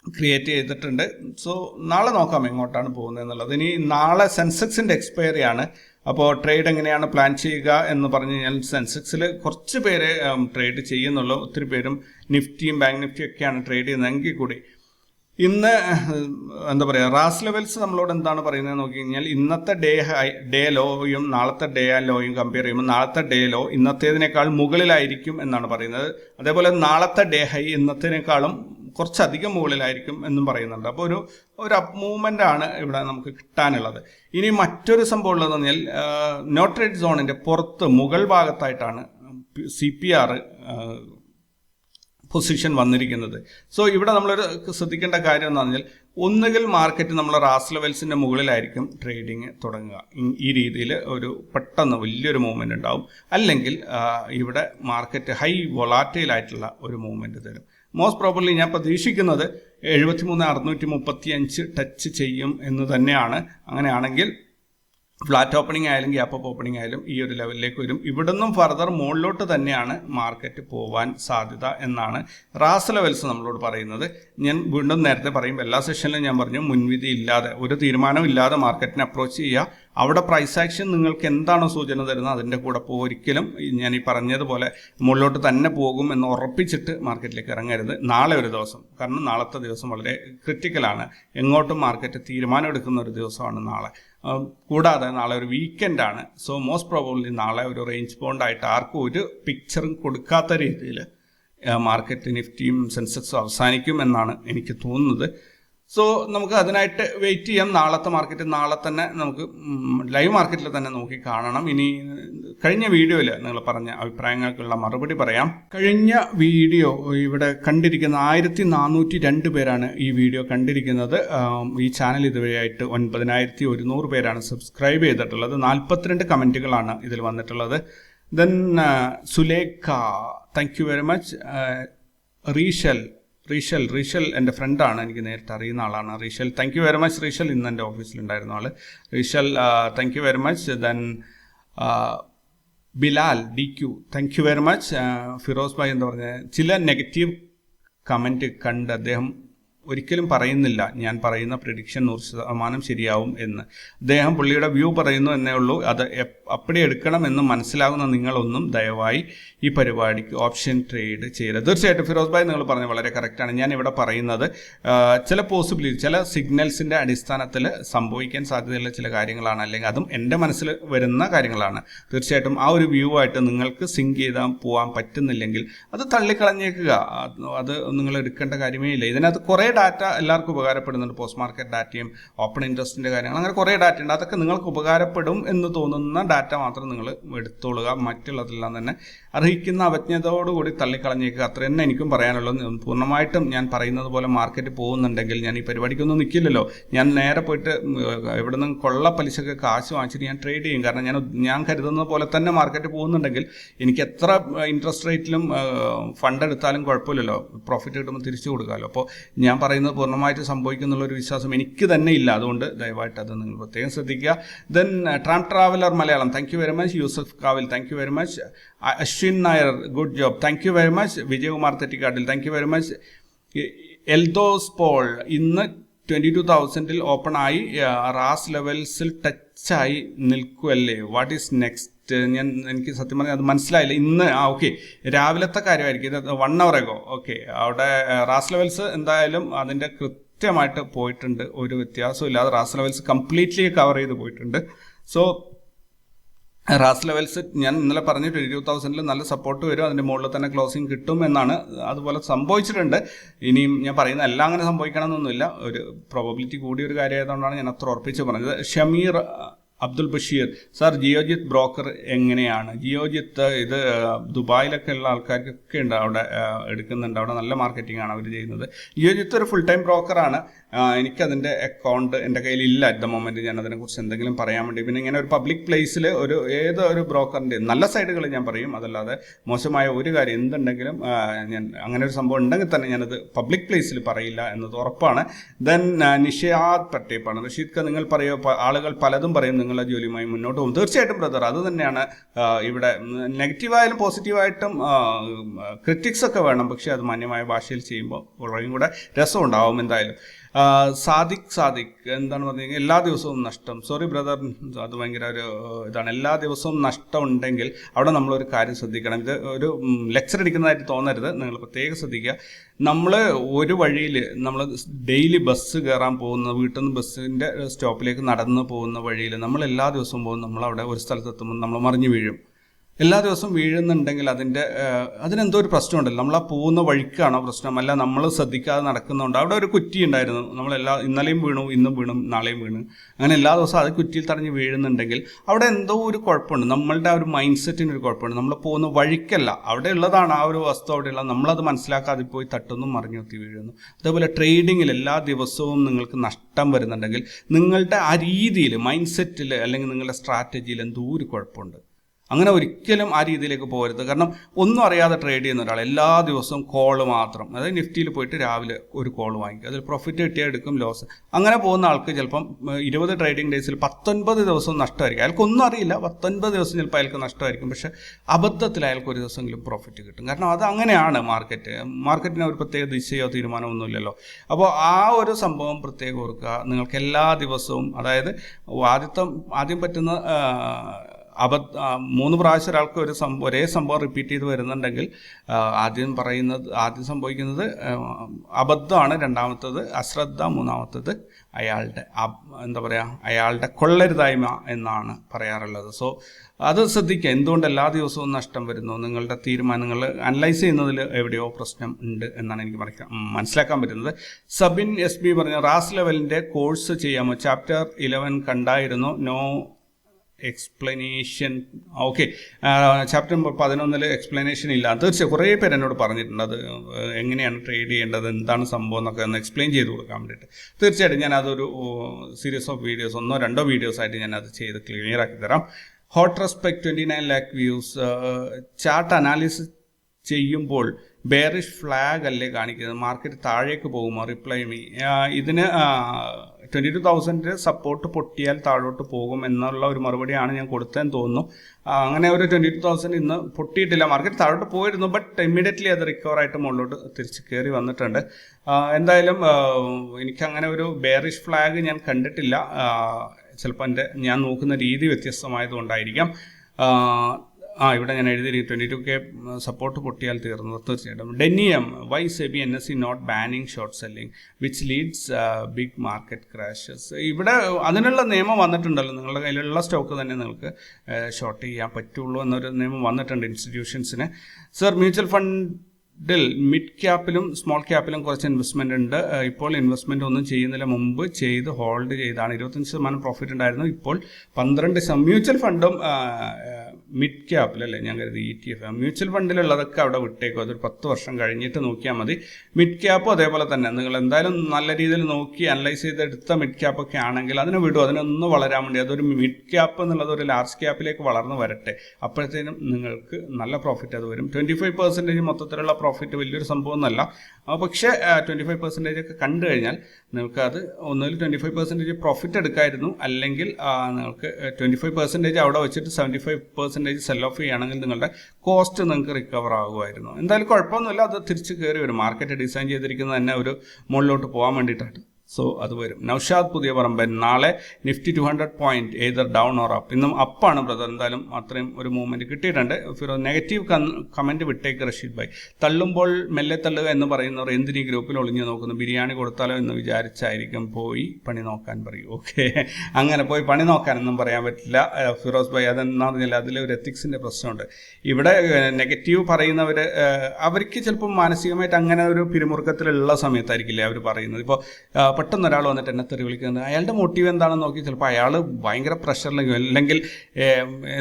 ക്രിയേറ്റ് ചെയ്തിട്ടുണ്ട്. സോ നാളെ നോക്കാം എങ്ങോട്ടാണ് പോകുന്നത് എന്നുള്ളത് ഇനി നാളെ സെൻസെക്സിന്റെ എക്സ്പയറി ആണ് അപ്പോൾ ട്രേഡ് എങ്ങനെയാണ് പ്ലാൻ ചെയ്യുക എന്ന് പറഞ്ഞു കഴിഞ്ഞാൽ സെൻസെക്സിൽ കുറച്ച് പേര് ട്രേഡ് ചെയ്യുന്നുള്ളൂ. ഒത്തിരി പേരും നിഫ്റ്റിയും ബാങ്ക് നിഫ്റ്റിയും ഒക്കെയാണ് ട്രേഡ് ചെയ്യുന്നതെങ്കിൽ കൂടി ഇന്ന് എന്താ പറയുക റാസ് ലെവൽസ് നമ്മളോട് എന്താണ് പറയുന്നത് നോക്കി കഴിഞ്ഞാൽ ഇന്നത്തെ ഡേ ഹൈ ഡേ ലോയും നാളത്തെ ഡേ ലോയും കമ്പയർ ചെയ്യുമ്പോൾ നാളത്തെ ഡേ ലോ ഇന്നത്തേതിനേക്കാൾ മുകളിലായിരിക്കും എന്നാണ് പറയുന്നത്. അതേപോലെ നാളത്തെ ഡേ ഹൈ ഇന്നത്തേനേക്കാളും കുറച്ചധികം മുകളിലായിരിക്കും എന്നും പറയുന്നുണ്ട്. അപ്പോൾ ഒരു ഒരു അപ് മൂവ്മെന്റ് ആണ് ഇവിടെ നമുക്ക് കിട്ടാനുള്ളത്. ഇനി മറ്റൊരു സംഭവം ഉള്ളതെന്ന് പറഞ്ഞാൽ നോട്ട് നോട്രേഡ് സോണിന്റെ പുറത്ത് മുകൾ ഭാഗത്തായിട്ടാണ് സി പി ആർ പൊസിഷൻ വന്നിരിക്കുന്നത്. സോ ഇവിടെ നമ്മളൊരു ശ്രദ്ധിക്കേണ്ട കാര്യം എന്ന് പറഞ്ഞാൽ ഒന്നുകിൽ മാർക്കറ്റ് നമ്മൾ റാസ് ലെവൽസിന്റെ മുകളിലായിരിക്കും ട്രേഡിങ് തുടങ്ങുക. ഈ- രീതിയിൽ ഒരു പെട്ടെന്ന് വലിയൊരു മൂവ്മെന്റ് ഉണ്ടാവും. അല്ലെങ്കിൽ ഇവിടെ മാർക്കറ്റ് ഹൈ വൊളാറ്റൈൽ ആയിട്ടുള്ള ഒരു മൂവ്മെന്റ് തരും. മോസ്റ്റ് പ്രോബബ്ലി ഞാൻ പ്രതീക്ഷിക്കുന്നത് എഴുപത്തിമൂന്ന് അറുന്നൂറ്റി മുപ്പത്തി അഞ്ച് ടച്ച് ചെയ്യും എന്ന് തന്നെയാണ്. അങ്ങനെയാണെങ്കിൽ ഫ്ലാറ്റ് ഓപ്പണിംഗ് ആയാലും ഗ്യാപ്പ് അപ്പ് ഓപ്പണിംഗ് ആയാലും ഈ ഒരു ലെവലിലേക്ക് വരും. ഇവിടുന്നും ഫർദർ മുകളിലോട്ട് തന്നെയാണ് മാർക്കറ്റ് പോവാൻ സാധ്യത എന്നാണ് റാസ് ലെവൽസ് നമ്മളോട് പറയുന്നത്. ഞാൻ വീണ്ടും നേരത്തെ പറയും എല്ലാ സെഷനിലും ഞാൻ പറഞ്ഞു മുൻവിധി ഇല്ലാതെ ഒരു തീരുമാനം ഇല്ലാതെ മാർക്കറ്റിനെ അപ്രോച്ച് ചെയ്യുക. അവിടെ പ്രൈസ് ആക്ഷൻ നിങ്ങൾക്ക് എന്താണോ സൂചന തരുന്നത്? അതിന്റെ കൂടെ ഇപ്പോൾ ഒരിക്കലും ഞാൻ ഈ പറഞ്ഞതുപോലെ മുകളിലോട്ട് തന്നെ പോകും എന്ന് ഉറപ്പിച്ചിട്ട് മാർക്കറ്റിലേക്ക് ഇറങ്ങരുത്. നാളെ ഒരു ദിവസം. കാരണം നാളത്തെ ദിവസം വളരെ ക്രിറ്റിക്കലാണ് എങ്ങോട്ടും മാർക്കറ്റ് തീരുമാനം എടുക്കുന്ന ഒരു ദിവസമാണ് നാളെ. കൂടാതെ നാളെ ഒരു വീക്കെൻഡാണ് സോ മോസ്റ്റ് പ്രോബബ്ലി നാളെ ഒരു റേഞ്ച് ബോണ്ടായിട്ട് ആർക്കും ഒരു പിക്ചറും കൊടുക്കാത്ത രീതിയിൽ മാർക്കറ്റ് നിഫ്റ്റിയും സെൻസെക്സും അവസാനിക്കും എന്നാണ് എനിക്ക് തോന്നുന്നത്. സോ നമുക്ക് അതിനായിട്ട് വെയിറ്റ് ചെയ്യാം. നാളത്തെ മാർക്കറ്റ് നാളെ തന്നെ നമുക്ക് ലൈവ് മാർക്കറ്റിൽ തന്നെ നോക്കി കാണണം. ഇനി കഴിഞ്ഞ വീഡിയോയിൽ നിങ്ങൾ പറഞ്ഞ അഭിപ്രായങ്ങൾക്കുള്ള മറുപടി പറയാം. കഴിഞ്ഞ വീഡിയോ ഇവിടെ കണ്ടിരിക്കുന്ന ആയിരത്തി നാനൂറ്റി രണ്ട് പേരാണ് ഈ വീഡിയോ കണ്ടിരിക്കുന്നത്. ഈ ചാനൽ ഇതുവരെയായിട്ട് ഒൻപതിനായിരത്തി ഒരുന്നൂറ് പേരാണ് സബ്സ്ക്രൈബ് ചെയ്തിട്ടുള്ളത്. നാൽപ്പത്തിരണ്ട് കമന്റുകളാണ് ഇതിൽ വന്നിട്ടുള്ളത്. Then Sulekha thank you very much Rishal Rishal Rishal എന്റെ ഫ്രണ്ടാണ് എനിക്ക് നേരിട്ട് അറിയുന്ന ആളാണ്. Rishal thank you very much Rishal ഇന്ന് എന്റെ ഓഫീസിലുണ്ടായിരുന്ന ആൾ Rishal thank you very much then Bilal D Q thank you very much Firoz bhai എന്ന് പറഞ്ഞ ചില നെഗറ്റീവ് കമന്റ് കണ്ട് അദ്ദേഹം ഒരിക്കലും പറയുന്നില്ല. ഞാൻ പറയുന്ന പ്രിഡിക്ഷൻ നൂറ് ശതമാനം ശരിയാവും എന്ന്. അദ്ദേഹം പുള്ളിയുടെ വ്യൂ പറയുന്നു എന്നേ ഉള്ളൂ. അത് അപ്പടി എടുക്കണം എന്ന് മനസ്സിലാകുന്ന നിങ്ങളൊന്നും ദയവായി ഈ പരിപാടിക്ക് ഓപ്ഷൻ ട്രേഡ് ചെയ്യരുത്. തീർച്ചയായിട്ടും ഫിറോസ് ഭായ് നിങ്ങൾ പറഞ്ഞത് വളരെ കറക്റ്റാണ് ഞാൻ ഇവിടെ പറയുന്നത് ചില പോസിബിലിറ്റി ചില സിഗ്നൽസിന്റെ അടിസ്ഥാനത്തിൽ സംഭവിക്കാൻ സാധ്യതയുള്ള ചില കാര്യങ്ങളാണ്. അല്ലെങ്കിൽ അതും എന്റെ മനസ്സിൽ വരുന്ന കാര്യങ്ങളാണ്. തീർച്ചയായിട്ടും ആ ഒരു വ്യൂ ആയിട്ട് നിങ്ങൾക്ക് സിങ്ക് ചെയ്താൽ പോകാൻ പറ്റുന്നില്ലെങ്കിൽ അത് തള്ളിക്കളഞ്ഞേക്കുക. അത് നിങ്ങൾ എടുക്കേണ്ട കാര്യമേ ഇല്ല. ഇതിനകത്ത് കുറേ ഡാറ്റ എല്ലാവർക്കും ഉപകാരപ്പെടുന്നുണ്ട്. പോസ്റ്റ് മാർക്കറ്റ് ഡാറ്റയും ഓപ്പൺ ഇൻട്രസ്റ്റിന്റെ കാര്യങ്ങൾ അങ്ങനെ കുറേ ഡാറ്റ ഉണ്ട്. അതൊക്കെ നിങ്ങൾക്ക് ഉപകാരപ്പെടും എന്ന് തോന്നുന്ന ഡാറ്റ മാത്രം നിങ്ങൾ എടുത്തോളുക. മറ്റുള്ളതെല്ലാം തന്നെ അർഹിക്കുന്ന അവജ്ഞതയോടുകൂടി തള്ളിക്കളഞ്ഞേക്കുക. അത്ര തന്നെ എനിക്കും പറയാനുള്ളത് പൂർണമായിട്ടും ഞാൻ പറയുന്നത് പോലെ മാർക്കറ്റ് പോകുന്നുണ്ടെങ്കിൽ ഞാൻ ഈ പരിപാടിക്കൊന്നും നിൽക്കില്ലല്ലോ ഞാൻ നേരെ പോയിട്ട് എവിടെ നിന്ന് കൊള്ള പലിശക്ക് കാശ് വാങ്ങിച്ചിട്ട് ഞാൻ ട്രേഡ് ചെയ്യും. കാരണം ഞാൻ ഞാൻ കരുതുന്ന പോലെ തന്നെ മാർക്കറ്റ് പോകുന്നുണ്ടെങ്കിൽ എനിക്ക് എത്ര ഇൻട്രസ്റ്റ് റേറ്റിലും ഫണ്ട് എടുത്താലും കുഴപ്പമില്ലല്ലോ. പ്രോഫിറ്റ് കിട്ടുമ്പോൾ തിരിച്ചു കൊടുക്കാമല്ലോ. അപ്പോൾ ഞാൻ പറയുന്നത് പൂർണമായിട്ട് സംഭവിക്കുന്നുള്ള ഒരു വിശ്വാസം എനിക്ക് തന്നെ ഇല്ല. അതുകൊണ്ട് ദയവായിട്ട് അത് നിങ്ങൾ പ്രത്യേകം ശ്രദ്ധിക്കുക. Then tram traveller Malayalam. Thank you very much Yusuf Kavil thank you very much Ashwin Nair good job thank you very much Vijayakumar Thettikkattil thank you very much Eldhose Paul ഇന്ന് ട്വന്റി ടു തൗസൻഡിൽ open ആയി റാസ് ലെവൽസിൽ ടച്ചായി നിൽക്കുമല്ലേ what is next ഞാൻ എനിക്ക് സത്യം പറഞ്ഞാൽ അത് മനസ്സിലായില്ല. ഇന്ന് ആ ഓക്കെ രാവിലത്തെ കാര്യമായിരിക്കും. ഇത് വൺ അവർ എഗോ ഓക്കെ അവിടെ റാസ് ലെവൽസ് എന്തായാലും അതിന്റെ കൃത്യമായിട്ട് പോയിട്ടുണ്ട്. ഒരു വ്യത്യാസവും ഇല്ലാതെ റാസ് ലെവൽസ് കംപ്ലീറ്റ്ലി കവർ ചെയ്ത് പോയിട്ടുണ്ട്. സോ റാസ് ലെവൽസ് ഞാൻ ഇന്നലെ പറഞ്ഞിട്ട് ഇരുപത് തൗസൻഡിൽ നല്ല സപ്പോർട്ട് വരും അതിന്റെ മുകളിൽ തന്നെ ക്ലോസിങ് കിട്ടും എന്നാണ് അതുപോലെ സംഭവിച്ചിട്ടുണ്ട്. ഇനിയും ഞാൻ പറയുന്ന എല്ലാം അങ്ങനെ സംഭവിക്കണം എന്നൊന്നുമില്ല ഒരു പ്രോബബിലിറ്റി കൂടിയ ഒരു കാര്യമായതുകൊണ്ടാണ് ഞാൻ അത്ര ഉറപ്പിച്ച് പറഞ്ഞത്. ഷമീർ അബ്ദുൽ ബഷീർ സാർ ജിയോജിത്ത് ബ്രോക്കർ എങ്ങനെയാണ്? ജിയോജിത്ത് ഇത് ദുബായിലൊക്കെ ഉള്ള ആൾക്കാർക്കൊക്കെ ഉണ്ട് അവിടെ എടുക്കുന്നുണ്ട്. അവിടെ നല്ല മാർക്കറ്റിംഗ് ആണ് അവർ ചെയ്യുന്നത്. ജിയോജിത്ത് ഒരു ഫുൾ ടൈം ബ്രോക്കറാണ് എനിക്കതിന്റെ അക്കൗണ്ട് എന്റെ കയ്യിൽ ഇല്ല അറ്റ് ദ മൊമെന്റ് ഞാൻ അതിനെക്കുറിച്ച് എന്തെങ്കിലും പറയാൻ വേണ്ടി. പിന്നെ ഇങ്ങനെ ഒരു പബ്ലിക് പ്ലേസിൽ ഒരു ഏത് ഒരു ബ്രോക്കറിന്റെ നല്ല സൈഡുകൾ ഞാൻ പറയും. അതല്ലാതെ മോശമായ ഒരു കാര്യം എന്തുണ്ടെങ്കിലും ഞാൻ അങ്ങനെ ഒരു സംഭവം ഉണ്ടെങ്കിൽ തന്നെ ഞാനത് പബ്ലിക് പ്ലേസിൽ പറയില്ല എന്നത് ഉറപ്പാണ്. ദെൻ നിഷാദ് പട്ടേപ്പാണ്. റഷീദ് നിങ്ങൾ പറയുക ആളുകൾ പലതും പറയും നിങ്ങളുടെ ജോലിയുമായി മുന്നോട്ട് പോകും. തീർച്ചയായിട്ടും ബ്രദർ അത് തന്നെയാണ് ഇവിടെ നെഗറ്റീവായാലും പോസിറ്റീവായിട്ടും ക്രിറ്റിക്സ് ഒക്കെ വേണം. പക്ഷേ അത് മാന്യമായ ഭാഷയിൽ ചെയ്യുമ്പോൾ കുറേയും കൂടെ രസമുണ്ടാവും എന്തായാലും. സാദിഖ് സാദിഖ് എന്താണ് പറഞ്ഞു എല്ലാ ദിവസവും നഷ്ടം. സോറി ബ്രദർ അത് ഭയങ്കര ഒരു ഇതാണ്. എല്ലാ ദിവസവും നഷ്ടം ഉണ്ടെങ്കിൽ അവിടെ നമ്മളൊരു കാര്യം ശ്രദ്ധിക്കണം. ഇത് ഒരു ലെക്ചർ അടിക്കുന്നതായിട്ട് തോന്നരുത്. നിങ്ങൾ പ്രത്യേകം ശ്രദ്ധിക്കുക. നമ്മൾ ഒരു വഴിയിൽ നമ്മൾ ഡെയിലി ബസ് കയറാൻ പോകുന്ന വീട്ടിൽ നിന്ന് ബസ്സിന്റെ സ്റ്റോപ്പിലേക്ക് നടന്ന് പോകുന്ന വഴിയിൽ നമ്മൾ എല്ലാ ദിവസവും പോകും. നമ്മളവിടെ ഒരു സ്ഥലത്തെത്തുമ്പോൾ നമ്മൾ മറിഞ്ഞു വീഴും. എല്ലാ ദിവസവും വീഴുന്നുണ്ടെങ്കിൽ അതിന്റെ അതിനെന്തോ ഒരു പ്രശ്നമുണ്ടല്ലോ. നമ്മൾ ആ പോകുന്ന വഴിക്കാണോ പ്രശ്നം. അല്ല നമ്മൾ ശ്രദ്ധിക്കാതെ നടക്കുന്നുണ്ട്. അവിടെ ഒരു കുറ്റി ഉണ്ടായിരുന്നു. നമ്മളെല്ലാ ഇന്നലെയും വീണു ഇന്നും വീണു നാളെയും വീണു. അങ്ങനെ എല്ലാ ദിവസവും അത് കുറ്റിയിൽ തടഞ്ഞ് വീഴുന്നുണ്ടെങ്കിൽ അവിടെ എന്തോ ഒരു കുഴപ്പമുണ്ട്. നമ്മളുടെ ആ ഒരു മൈൻഡ് സെറ്റിന് ഒരു കുഴപ്പമുണ്ട്. നമ്മൾ പോകുന്ന വഴിക്കല്ല. അവിടെ ഉള്ളതാണ് ആ ഒരു വസ്തു അവിടെ ഉള്ളത്. നമ്മളത് മനസ്സിലാക്കാതെ പോയി തട്ടുന്നു മറിഞ്ഞു കുത്തി വീഴുന്നു. അതേപോലെ ട്രേഡിങ്ങിൽ എല്ലാ ദിവസവും നിങ്ങൾക്ക് നഷ്ടം വരുന്നുണ്ടെങ്കിൽ നിങ്ങളുടെ ആ രീതിയിൽ മൈൻഡ് സെറ്റിൽ അല്ലെങ്കിൽ നിങ്ങളുടെ സ്ട്രാറ്റജിയിൽ എന്തോ ഒരു കുഴപ്പമുണ്ട്. അങ്ങനെ ഒരിക്കലും ആ രീതിയിലേക്ക് പോകരുത്. കാരണം ഒന്നും അറിയാതെ ട്രേഡ് ചെയ്യുന്ന ഒരാൾ എല്ലാ ദിവസവും കോൾ മാത്രം അതായത് നിഫ്റ്റിയിൽ പോയിട്ട് രാവിലെ ഒരു കോൾ വാങ്ങിക്കും. അതിൽ പ്രോഫിറ്റ് കിട്ടിയാൽ എടുക്കും ലോസ് അങ്ങനെ പോകുന്ന ആൾക്ക് ചിലപ്പം ഇരുപത് ട്രേഡിംഗ് ഡേയ്സിൽ പത്തൊൻപത് ദിവസം നഷ്ടമായിരിക്കും. അയാൾക്ക് ഒന്നും അറിയില്ല പത്തൊൻപത് ദിവസം ചിലപ്പോൾ അയാൾക്ക് നഷ്ടമായിരിക്കും. പക്ഷേ അബദ്ധത്തിൽ അയാൾക്ക് ഒരു ദിവസമെങ്കിലും പ്രോഫിറ്റ് കിട്ടും. കാരണം അത് അങ്ങനെയാണ് മാർക്കറ്റ് മാർക്കറ്റിന് ഒരു പ്രത്യേക ദിശയോ തീരുമാനമോ ഒന്നുമില്ലല്ലോ. അപ്പോൾ ആ ഒരു സംഭവം പ്രത്യേകം ഓർക്കുക. നിങ്ങൾക്ക് എല്ലാ ദിവസവും അതായത് ആദ്യത്തെ ആദ്യം പറ്റുന്ന അബദ്ധ മൂന്ന് പ്രാവശ്യം ഒരാൾക്ക് ഒരു സംഭവം ഒരേ സംഭവം റിപ്പീറ്റ് ചെയ്ത് വരുന്നുണ്ടെങ്കിൽ ആദ്യം പറയുന്നത് ആദ്യം സംഭവിക്കുന്നത് അബദ്ധമാണ് രണ്ടാമത്തത് അശ്രദ്ധ മൂന്നാമത്തത് അയാളുടെ എന്താ പറയുക അയാളുടെ കൊള്ളരുതായ്മ എന്നാണ് പറയാറുള്ളത്. സോ അത് ശ്രദ്ധിക്കുക. എന്തുകൊണ്ട് എല്ലാ ദിവസവും നഷ്ടം വരുന്നു? നിങ്ങളുടെ തീരുമാനങ്ങൾ അനലൈസ് ചെയ്യുന്നതിൽ എവിടെയോ പ്രശ്നം ഉണ്ട് എന്നാണ് എനിക്ക് മനസ്സിലാ- മനസ്സിലാക്കാൻ പറ്റുന്നത്. സബിൻ എസ് ബി പറഞ്ഞ റാസ് ലെവലിന്റെ കോഴ്സ് ചെയ്യാമോ? ചാപ്റ്റർ ഇലവൻ കണ്ടായിരുന്നു? No explanation okay chapter number പതിനൊന്നിൽ എക്സ്പ്ലനേഷൻ ഇല്ല. തീർച്ചയായും കുറേ പേര് എന്നോട് പറഞ്ഞിട്ടുണ്ട്. അത് എങ്ങനെയാണ് ട്രേഡ് ചെയ്യേണ്ടത്? എന്താണ് സംഭവം എന്നൊക്കെ ഒന്ന് എക്സ്പ്ലെയിൻ ചെയ്ത് കൊടുക്കാൻ വേണ്ടിയിട്ട്. തീർച്ചയായിട്ടും ഞാൻ അതൊരു സീരീസ് ഓഫ് വീഡിയോസ് ഒന്നോ രണ്ടോ വീഡിയോസ് ആയിട്ട് ഞാൻ അത് ചെയ്ത് ക്ലിയർ ആക്കി തരാം. Hot respect twenty nine lakh views chart analysis ചെയ്യുമ്പോൾ ബെയറിഷ് ഫ്ലാഗ് അല്ലേ കാണിക്കുന്നത്? മാർക്കറ്റ് താഴേക്ക് പോകുമോ? റിപ്ലൈ മീ ഇതിന് ട്വന്റി ടു തൗസൻഡ് സപ്പോർട്ട് പൊട്ടിയാൽ താഴോട്ട് പോകും എന്നുള്ള ഒരു മറുപടിയാണ് ഞാൻ കൊടുത്തതെന്ന് തോന്നുന്നു. അങ്ങനെ ഒരു ട്വന്റി ടു തൗസൻഡ് ഇന്ന് പൊട്ടിയിട്ടില്ല. മാർക്കറ്റ് താഴോട്ട് പോയിരുന്നു ബട്ട് ഇമ്മീഡിയറ്റ്ലി അത് റിക്കവർ ആയിട്ട് മുകളിലോട്ട് തിരിച്ച് കയറി വന്നിട്ടുണ്ട്. എന്തായാലും എനിക്കങ്ങനെ ഒരു ബെയറിഷ് ഫ്ലാഗ് ഞാൻ കണ്ടിട്ടില്ല. ചിലപ്പോൾ എന്റെ ഞാൻ നോക്കുന്ന രീതി വ്യത്യസ്തമായതുകൊണ്ടായിരിക്കാം. ആ, ഇവിടെ ഞാൻ എഴുതി ട്വന്റി ടു കെ സപ്പോർട്ട് പൊട്ടിയാൽ തീർന്നു. തീർച്ചയായിട്ടും. ഡെന്നിയം why SEBI N S C not banning short selling which leads big market crashes ഇവിടെ അതിനുള്ള നിയമം വന്നിട്ടുണ്ടല്ലോ. നിങ്ങളുടെ കയ്യിലുള്ള സ്റ്റോക്ക് തന്നെ നിങ്ങൾക്ക് ഷോർട്ട് ചെയ്യാൻ പറ്റുള്ളൂ എന്നൊരു നിയമം വന്നിട്ടുണ്ട് ഇൻസ്റ്റിറ്റ്യൂഷൻസിന് സർ മ്യൂച്വൽ ഫണ്ടിൽ മിഡ് ക്യാപ്പിലും സ്മോൾ ക്യാപ്പിലും കുറച്ച് ഇൻവെസ്റ്റ്മെന്റ് ഉണ്ട്. ഇപ്പോൾ ഇൻവെസ്റ്റ്മെന്റ് ഒന്നും ചെയ്യുന്നതിന് മുമ്പ് ചെയ്ത് ഹോൾഡ് ചെയ്താണ്. ഇരുപത്തഞ്ച് ശതമാനം പ്രോഫിറ്റ് ഉണ്ടായിരുന്നു. ഇപ്പോൾ പന്ത്രണ്ട് ശതമാനം മ്യൂച്വൽ ഫണ്ടും മിഡ് ക്യാപ്പിലല്ലേ ഞാൻ കരുതി ഇ ടി എഫ് മ്യൂച്വൽ ഫണ്ടിലുള്ളതൊക്കെ അവിടെ വിട്ടേക്കും. അതൊരു പത്ത് വർഷം കഴിഞ്ഞിട്ട് നോക്കിയാൽ മതി. മിഡ് ക്യാപ്പും അതേപോലെ തന്നെ. നിങ്ങൾ എന്തായാലും നല്ല രീതിയിൽ നോക്കി അനലൈസ് ചെയ്തെടുത്ത മിഡ് ക്യാപ്പ് ഒക്കെ ആണെങ്കിൽ അതിനെ വിടും. അതിനൊന്ന് വളരാൻ വേണ്ടി. അതൊരു മിഡ് ക്യാപ്പ് എന്നുള്ളത് ഒരു ലാർജ് ക്യാപ്പിലേക്ക് വളർന്നു വരട്ടെ. അപ്പോഴത്തേനും നിങ്ങൾക്ക് നല്ല പ്രോഫിറ്റ് അത് വരും. ട്വന്റി ഫൈവ് പെർസെന്റേജ് മൊത്തത്തിലുള്ള പ്രോഫിറ്റ് വലിയൊരു സംഭവമൊന്നുമല്ല. പക്ഷേ ട്വന്റി ഫൈവ് പെർസെന്റേജ് ഒക്കെ കണ്ടു കഴിഞ്ഞാൽ നിങ്ങൾക്ക് അത് ഒന്നുകിൽ ട്വന്റി ഫൈവ് പെർസെന്റേജ് പ്രോഫിറ്റ് എടുക്കായിരുന്നു. അല്ലെങ്കിൽ നിങ്ങൾക്ക് ട്വന്റി ഫൈവ് പെർസെന്റേജ് അവിടെ വെച്ചിട്ട് seventy five percentage sell off ചെയ്യുകയാണെങ്കിൽ നിങ്ങളുടെ കോസ്റ്റ് നിങ്ങൾക്ക് റിക്കവർ ആകുമായിരുന്നു. എന്തായാലും കുഴപ്പമൊന്നുമില്ല. അത് തിരിച്ച് കയറി വരും മാർക്കറ്റ് ഡിസൈൻ ചെയ്തിരിക്കുന്നത് തന്നെ ഒരു മുകളിലോട്ട് പോകാൻ വേണ്ടിയിട്ടാണ്. സോ അത് വരും. നൌഷാദ് പുതിയ പറമ്പൻ. നാളെ Nifty two hundred point either down or up ഇന്നും അപ്പാണ് ബ്രദർ എന്തായാലും അത്രയും ഒരു മൂവ്മെന്റ് കിട്ടിയിട്ടുണ്ട്. ഫിറോ നെഗറ്റീവ് കമന്റ് വിട്ടേക്ക് റഷീദ് ഭായ്. തള്ളുമ്പോൾ മെല്ലെ തള്ളുക എന്ന് പറയുന്നവർ എന്തിനീ ഗ്രൂപ്പിൽ ഒളിഞ്ഞു നോക്കുന്നു? ബിരിയാണി കൊടുത്താലോ എന്ന് വിചാരിച്ചായിരിക്കും പോയി പണി നോക്കാൻ പറയും. ഓക്കെ അങ്ങനെ പോയി പണി നോക്കാനൊന്നും പറയാൻ പറ്റില്ല. ഫിറോസ് ഭായ് അതെന്താണെന്ന് പറഞ്ഞാൽ അതിൽ ഒരു എത്തിക്സിന്റെ പ്രശ്നമുണ്ട്. ഇവിടെ നെഗറ്റീവ് പറയുന്നവർ അവർക്ക് ചിലപ്പോൾ മാനസികമായിട്ട് അങ്ങനെ ഒരു പിരിമുറുക്കത്തിലുള്ള സമയത്തായിരിക്കില്ലേ അവർ പറയുന്നത്? ഇപ്പോൾ പെട്ടെന്ന് ഒരാൾ വന്നിട്ട് എന്നെ തെറി വിളിക്കുന്നത് അയാളുടെ മോട്ടീവ് എന്താണെന്ന് നോക്കി ചിലപ്പോൾ അയാൾ ഭയങ്കര പ്രഷറിലേക്ക് അല്ലെങ്കിൽ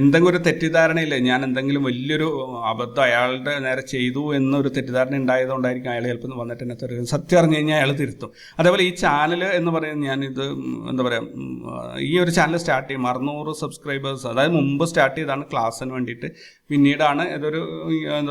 എന്തെങ്കിലും ഒരു തെറ്റിദ്ധാരണയില്ല? ഞാൻ എന്തെങ്കിലും വലിയൊരു അബദ്ധം അയാളുടെ നേരെ ചെയ്തു എന്നൊരു തെറ്റിദ്ധാരണ ഉണ്ടായതുകൊണ്ടായിരിക്കും അയാൾ ചിലപ്പോൾ വന്നിട്ട് എന്നെ തെറി സത്യം അറിഞ്ഞു കഴിഞ്ഞാൽ അയാൾ തിരുത്തും. അതേപോലെ ഈ ചാനൽ എന്ന് പറയുന്നത് ഞാനിത് എന്താ പറയുക ഈ ഒരു ചാനൽ സ്റ്റാർട്ട് ചെയ്യും. അറുന്നൂറ് സബ്സ്ക്രൈബേഴ്സ് അതായത് മുമ്പ് സ്റ്റാർട്ട് ചെയ്താണ് ക്ലാസ്സിന് വേണ്ടിയിട്ട്. പിന്നീടാണ് ഇതൊരു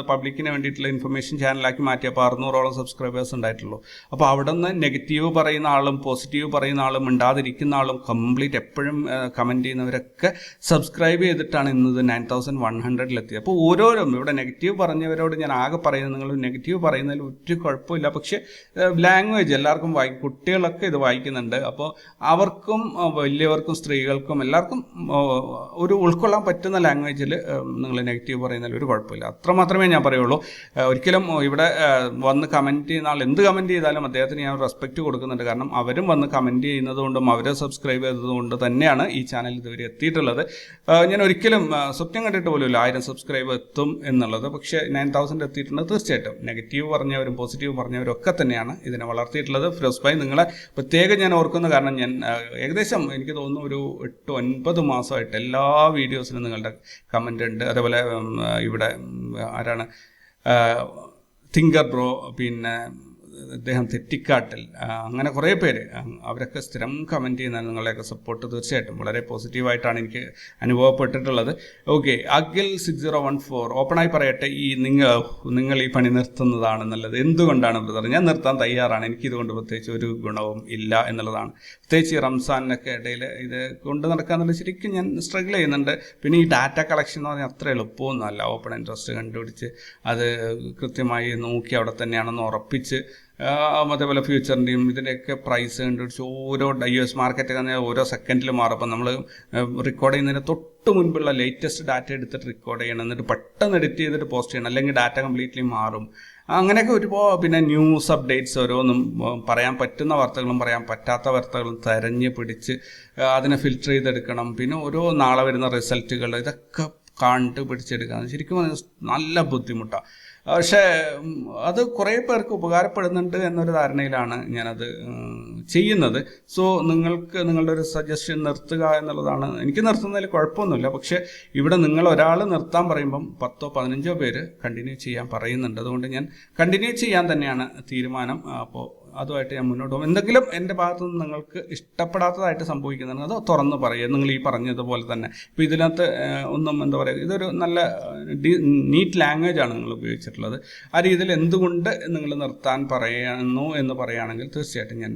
പബ്ലിക്കിന് വേണ്ടിയിട്ടുള്ള ഇൻഫർമേഷൻ ചാനലാക്കി മാറ്റിയപ്പോൾ അറുന്നൂറോളം സബ്സ്ക്രൈബേഴ്സ് ഉണ്ടായിട്ടുള്ളൂ. അപ്പോൾ അവിടെ നിന്ന് നെഗറ്റീവ് പറയുന്ന ആളും പോസിറ്റീവ് പറയുന്ന ആളും മിണ്ടാതിരിക്കുന്ന ആളും കംപ്ലീറ്റ് എപ്പോഴും കമന്റ് ചെയ്യുന്നവരൊക്കെ സബ്സ്ക്രൈബ് ചെയ്തിട്ടാണ് ഇന്നത് നയൻ തൗസൻഡ് വൺ ഹൺഡ്രഡിലെത്തിയത് അപ്പോൾ ഓരോരും ഇവിടെ നെഗറ്റീവ് പറഞ്ഞവരോട് ഞാൻ ആകെ പറയുന്നത് നിങ്ങൾ നെഗറ്റീവ് പറയുന്നതിൽ ഒരു കുഴപ്പമില്ല. പക്ഷേ ലാംഗ്വേജ് എല്ലാവർക്കും വായി കുട്ടികളൊക്കെ ഇത് വായിക്കുന്നുണ്ട്. അപ്പോൾ അവർക്കും വലിയവർക്കും സ്ത്രീകൾക്കും എല്ലാവർക്കും ഒരു ഉൾക്കൊള്ളാൻ പറ്റുന്ന ലാംഗ്വേജിൽ നിങ്ങൾ നെഗറ്റീവ് പറയുന്നതിൽ ഒരു കുഴപ്പമില്ല. അത്ര മാത്രമേ ഞാൻ പറയുള്ളൂ. ഒരിക്കലും ഇവിടെ വന്ന് കമന്റ് ചെയ്യുന്ന ആൾ എന്ത് കമന്റ് ചെയ്താലും അദ്ദേഹത്തിന് ഞാൻ റെസ്പെക്റ്റ് കൊടുക്കുന്നുണ്ട്. കാരണം അവരും വന്ന് കമന്റ് ചെയ്യുന്നതുകൊണ്ടും അവരെ സബ്സ്ക്രൈബ് ചെയ്തതുകൊണ്ട് തന്നെയാണ് ഈ ചാനൽ ഇതുവരെ എത്തിയിട്ടുള്ളത്. ഞാൻ ഒരിക്കലും സ്വപ്നം കണ്ടിട്ട് പോലുമില്ല ആയിരം സബ്സ്ക്രൈബ് എത്തും എന്നുള്ളത്. പക്ഷേ നയൻ തൗസൻഡ് എത്തിയിട്ടുണ്ട്. തീർച്ചയായിട്ടും നെഗറ്റീവ് പറഞ്ഞവരും പോസിറ്റീവ് പറഞ്ഞവരും ഒക്കെ തന്നെയാണ് ഇതിനെ വളർത്തിയിട്ടുള്ളത്. ഫിറോസ് ഭായി നിങ്ങളെ പ്രത്യേകം ഞാൻ ഓർക്കുന്ന. കാരണം ഞാൻ ഏകദേശം എനിക്ക് തോന്നുന്നു ഒരു എട്ട് ഒൻപത് മാസമായിട്ട് എല്ലാ വീഡിയോസിനും നിങ്ങളുടെ കമന്റ് ഉണ്ട്. അതേപോലെ ഇവിടെ ആരാണ്? തിങ്കർ ബ്രോ പിന്നെ ഇദ്ദേഹം തെറ്റിക്കാട്ടിൽ അങ്ങനെ കുറേ പേര് അവരൊക്കെ സ്ഥിരം കമന്റ് ചെയ്യുന്ന നിങ്ങളുടെയൊക്കെ സപ്പോർട്ട് തീർച്ചയായിട്ടും. വളരെ പോസിറ്റീവായിട്ടാണ് എനിക്ക് അനുഭവപ്പെട്ടിട്ടുള്ളത്. Okay Akhil six zero one four ഓപ്പണായി പറയട്ടെ ഈ നിങ്ങൾ നിങ്ങൾ ഈ പണി നിർത്തുന്നതാണ് നല്ലത്. എന്തുകൊണ്ടാണ് ബ്രദർ ഞാൻ നിർത്താൻ തയ്യാറാണ്. എനിക്കിതുകൊണ്ട് പ്രത്യേകിച്ച് ഒരു ഗുണവും ഇല്ല എന്നുള്ളതാണ്. പ്രത്യേകിച്ച് റംസാനൊക്കെ ഇടയിൽ ഇത് കൊണ്ട് നടക്കാന്നുള്ള ശരിക്കും ഞാൻ സ്ട്രഗിൾ ചെയ്യുന്നുണ്ട്. പിന്നെ ഈ ഡാറ്റ കളക്ഷൻ എന്ന് പറഞ്ഞാൽ അത്ര എളുപ്പമൊന്നുമല്ല. ഓപ്പൺ ഇൻട്രസ്റ്റ് കണ്ടുപിടിച്ച് അത് കൃത്യമായി നോക്കി അവിടെ തന്നെയാണെന്ന് ഉറപ്പിച്ച് അതേപോലെ ഫ്യൂച്ചറിന്റെയും ഇതിന്റെയൊക്കെ പ്രൈസ് കണ്ടുപിടിച്ച് ഓരോ യു എസ് മാർക്കറ്റ് തന്നെ ഓരോ സെക്കൻഡിൽ മാറും നമ്മൾ റെക്കോർഡ് ചെയ്യുന്നതിന് തൊട്ട് മുൻപുള്ള ലേറ്റസ്റ്റ് ഡാറ്റ എടുത്തിട്ട് റെക്കോർഡ് ചെയ്യണം. എന്നിട്ട് പെട്ടെന്ന് എഡിറ്റ് ചെയ്തിട്ട് പോസ്റ്റ് ചെയ്യണം. അല്ലെങ്കിൽ ഡാറ്റ കംപ്ലീറ്റ്ലി മാറും. അങ്ങനെയൊക്കെ ഒരുപാട് പിന്നെ ന്യൂസ് അപ്ഡേറ്റ്സ് ഓരോന്നും പറയാൻ പറ്റുന്ന വാർത്തകളും പറയാൻ പറ്റാത്ത വാർത്തകളും തെരഞ്ഞ് പിടിച്ച് അതിനെ ഫിൽറ്റർ ചെയ്തെടുക്കണം. പിന്നെ ഓരോ നാളെ വരുന്ന റിസൾട്ടുകൾ ഇതൊക്കെ കണ്ട് പിടിച്ചെടുക്കാൻ ശരിക്കും നല്ല ബുദ്ധിമുട്ടാണ് പക്ഷേ അത് കുറേ പേർക്ക് ഉപകാരപ്പെടുന്നുണ്ട് എന്നൊരു ധാരണയിലാണ് ഞാനത് ചെയ്യുന്നത്. സോ നിങ്ങൾക്ക് നിങ്ങളുടെ ഒരു സജഷൻ നിർത്തുക എന്നുള്ളതാണ്. എനിക്ക് നിർത്തുന്നതിൽ കുഴപ്പമൊന്നുമില്ല. പക്ഷേ ഇവിടെ നിങ്ങൾ ഒരാൾ നിർത്താൻ പറയുമ്പം പത്തോ പതിനഞ്ചോ പേര് കണ്ടിന്യൂ ചെയ്യാൻ പറയുന്നുണ്ട്. അതുകൊണ്ട് ഞാൻ കണ്ടിന്യൂ ചെയ്യാൻ തന്നെയാണ് തീരുമാനം. അപ്പോൾ അതുമായിട്ട് ഞാൻ മുന്നോട്ട് പോകും. എന്തെങ്കിലും എന്റെ ഭാഗത്തുനിന്ന് നിങ്ങൾക്ക് ഇഷ്ടപ്പെടാത്തതായിട്ട് സംഭവിക്കുന്നുണ്ടെങ്കിൽ അത് തുറന്ന് പറയുക. നിങ്ങൾ ഈ പറഞ്ഞതുപോലെ തന്നെ. ഇപ്പോൾ ഇതിനകത്ത് ഒന്നും എന്താ പറയുക ഇതൊരു നല്ല നീറ്റ് ലാംഗ്വേജ് ആണ് നിങ്ങൾ ഉപയോഗിച്ചിട്ടുള്ളത്. ആ രീതിയിൽ എന്തുകൊണ്ട് നിങ്ങൾ നിർത്താൻ പറയുന്നു എന്ന് പറയുകയാണെങ്കിൽ തീർച്ചയായിട്ടും ഞാൻ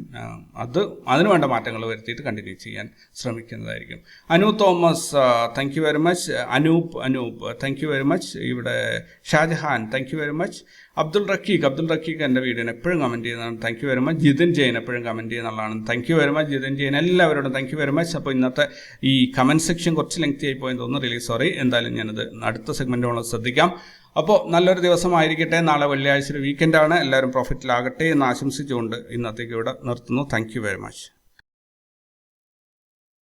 അത് അതിനുവേണ്ട മാറ്റങ്ങൾ വരുത്തിയിട്ട് കണ്ടിന്യൂ ചെയ്യാൻ ശ്രമിക്കുന്നതായിരിക്കും. Anu Thomas thank you very much Anoop Anoop thank you very much ഇവിടെ Shajahan thank you very much Abdul Rakheeq Abdul Rakheeq എന്റെ വീഡിയോനെ എപ്പോഴും കമന്റ് ചെയ്യുന്നതാണ്. Thank you very much Jithin Jain എപ്പോഴും കമന്റ് ചെയ്യുന്നതാണ്. Thank you very much Jithin Jain. എല്ലാവരോടും thank you very much അപ്പോൾ ഇന്നത്തെ ഈ കമന്റ് സെക്ഷൻ കുറച്ച് ലെങ്തി ആയി പോയെന്ന് തോന്നുന്നു. റിലീസ് സോറി എന്തായാലും ഞാനത് അടുത്ത സെഗ്മെന്റോളം ശ്രദ്ധിക്കാം. അപ്പോൾ നല്ലൊരു ദിവസമായിരിക്കട്ടെ. നാളെ വെള്ളിയാഴ്ച ഒരു വീക്കെൻഡാണ് എല്ലാവരും പ്രോഫിറ്റിലാകട്ടെ എന്ന് ആശംസിച്ചുകൊണ്ട് ഇന്നത്തേക്ക് ഇവിടെ നിർത്തുന്നു. Thank very much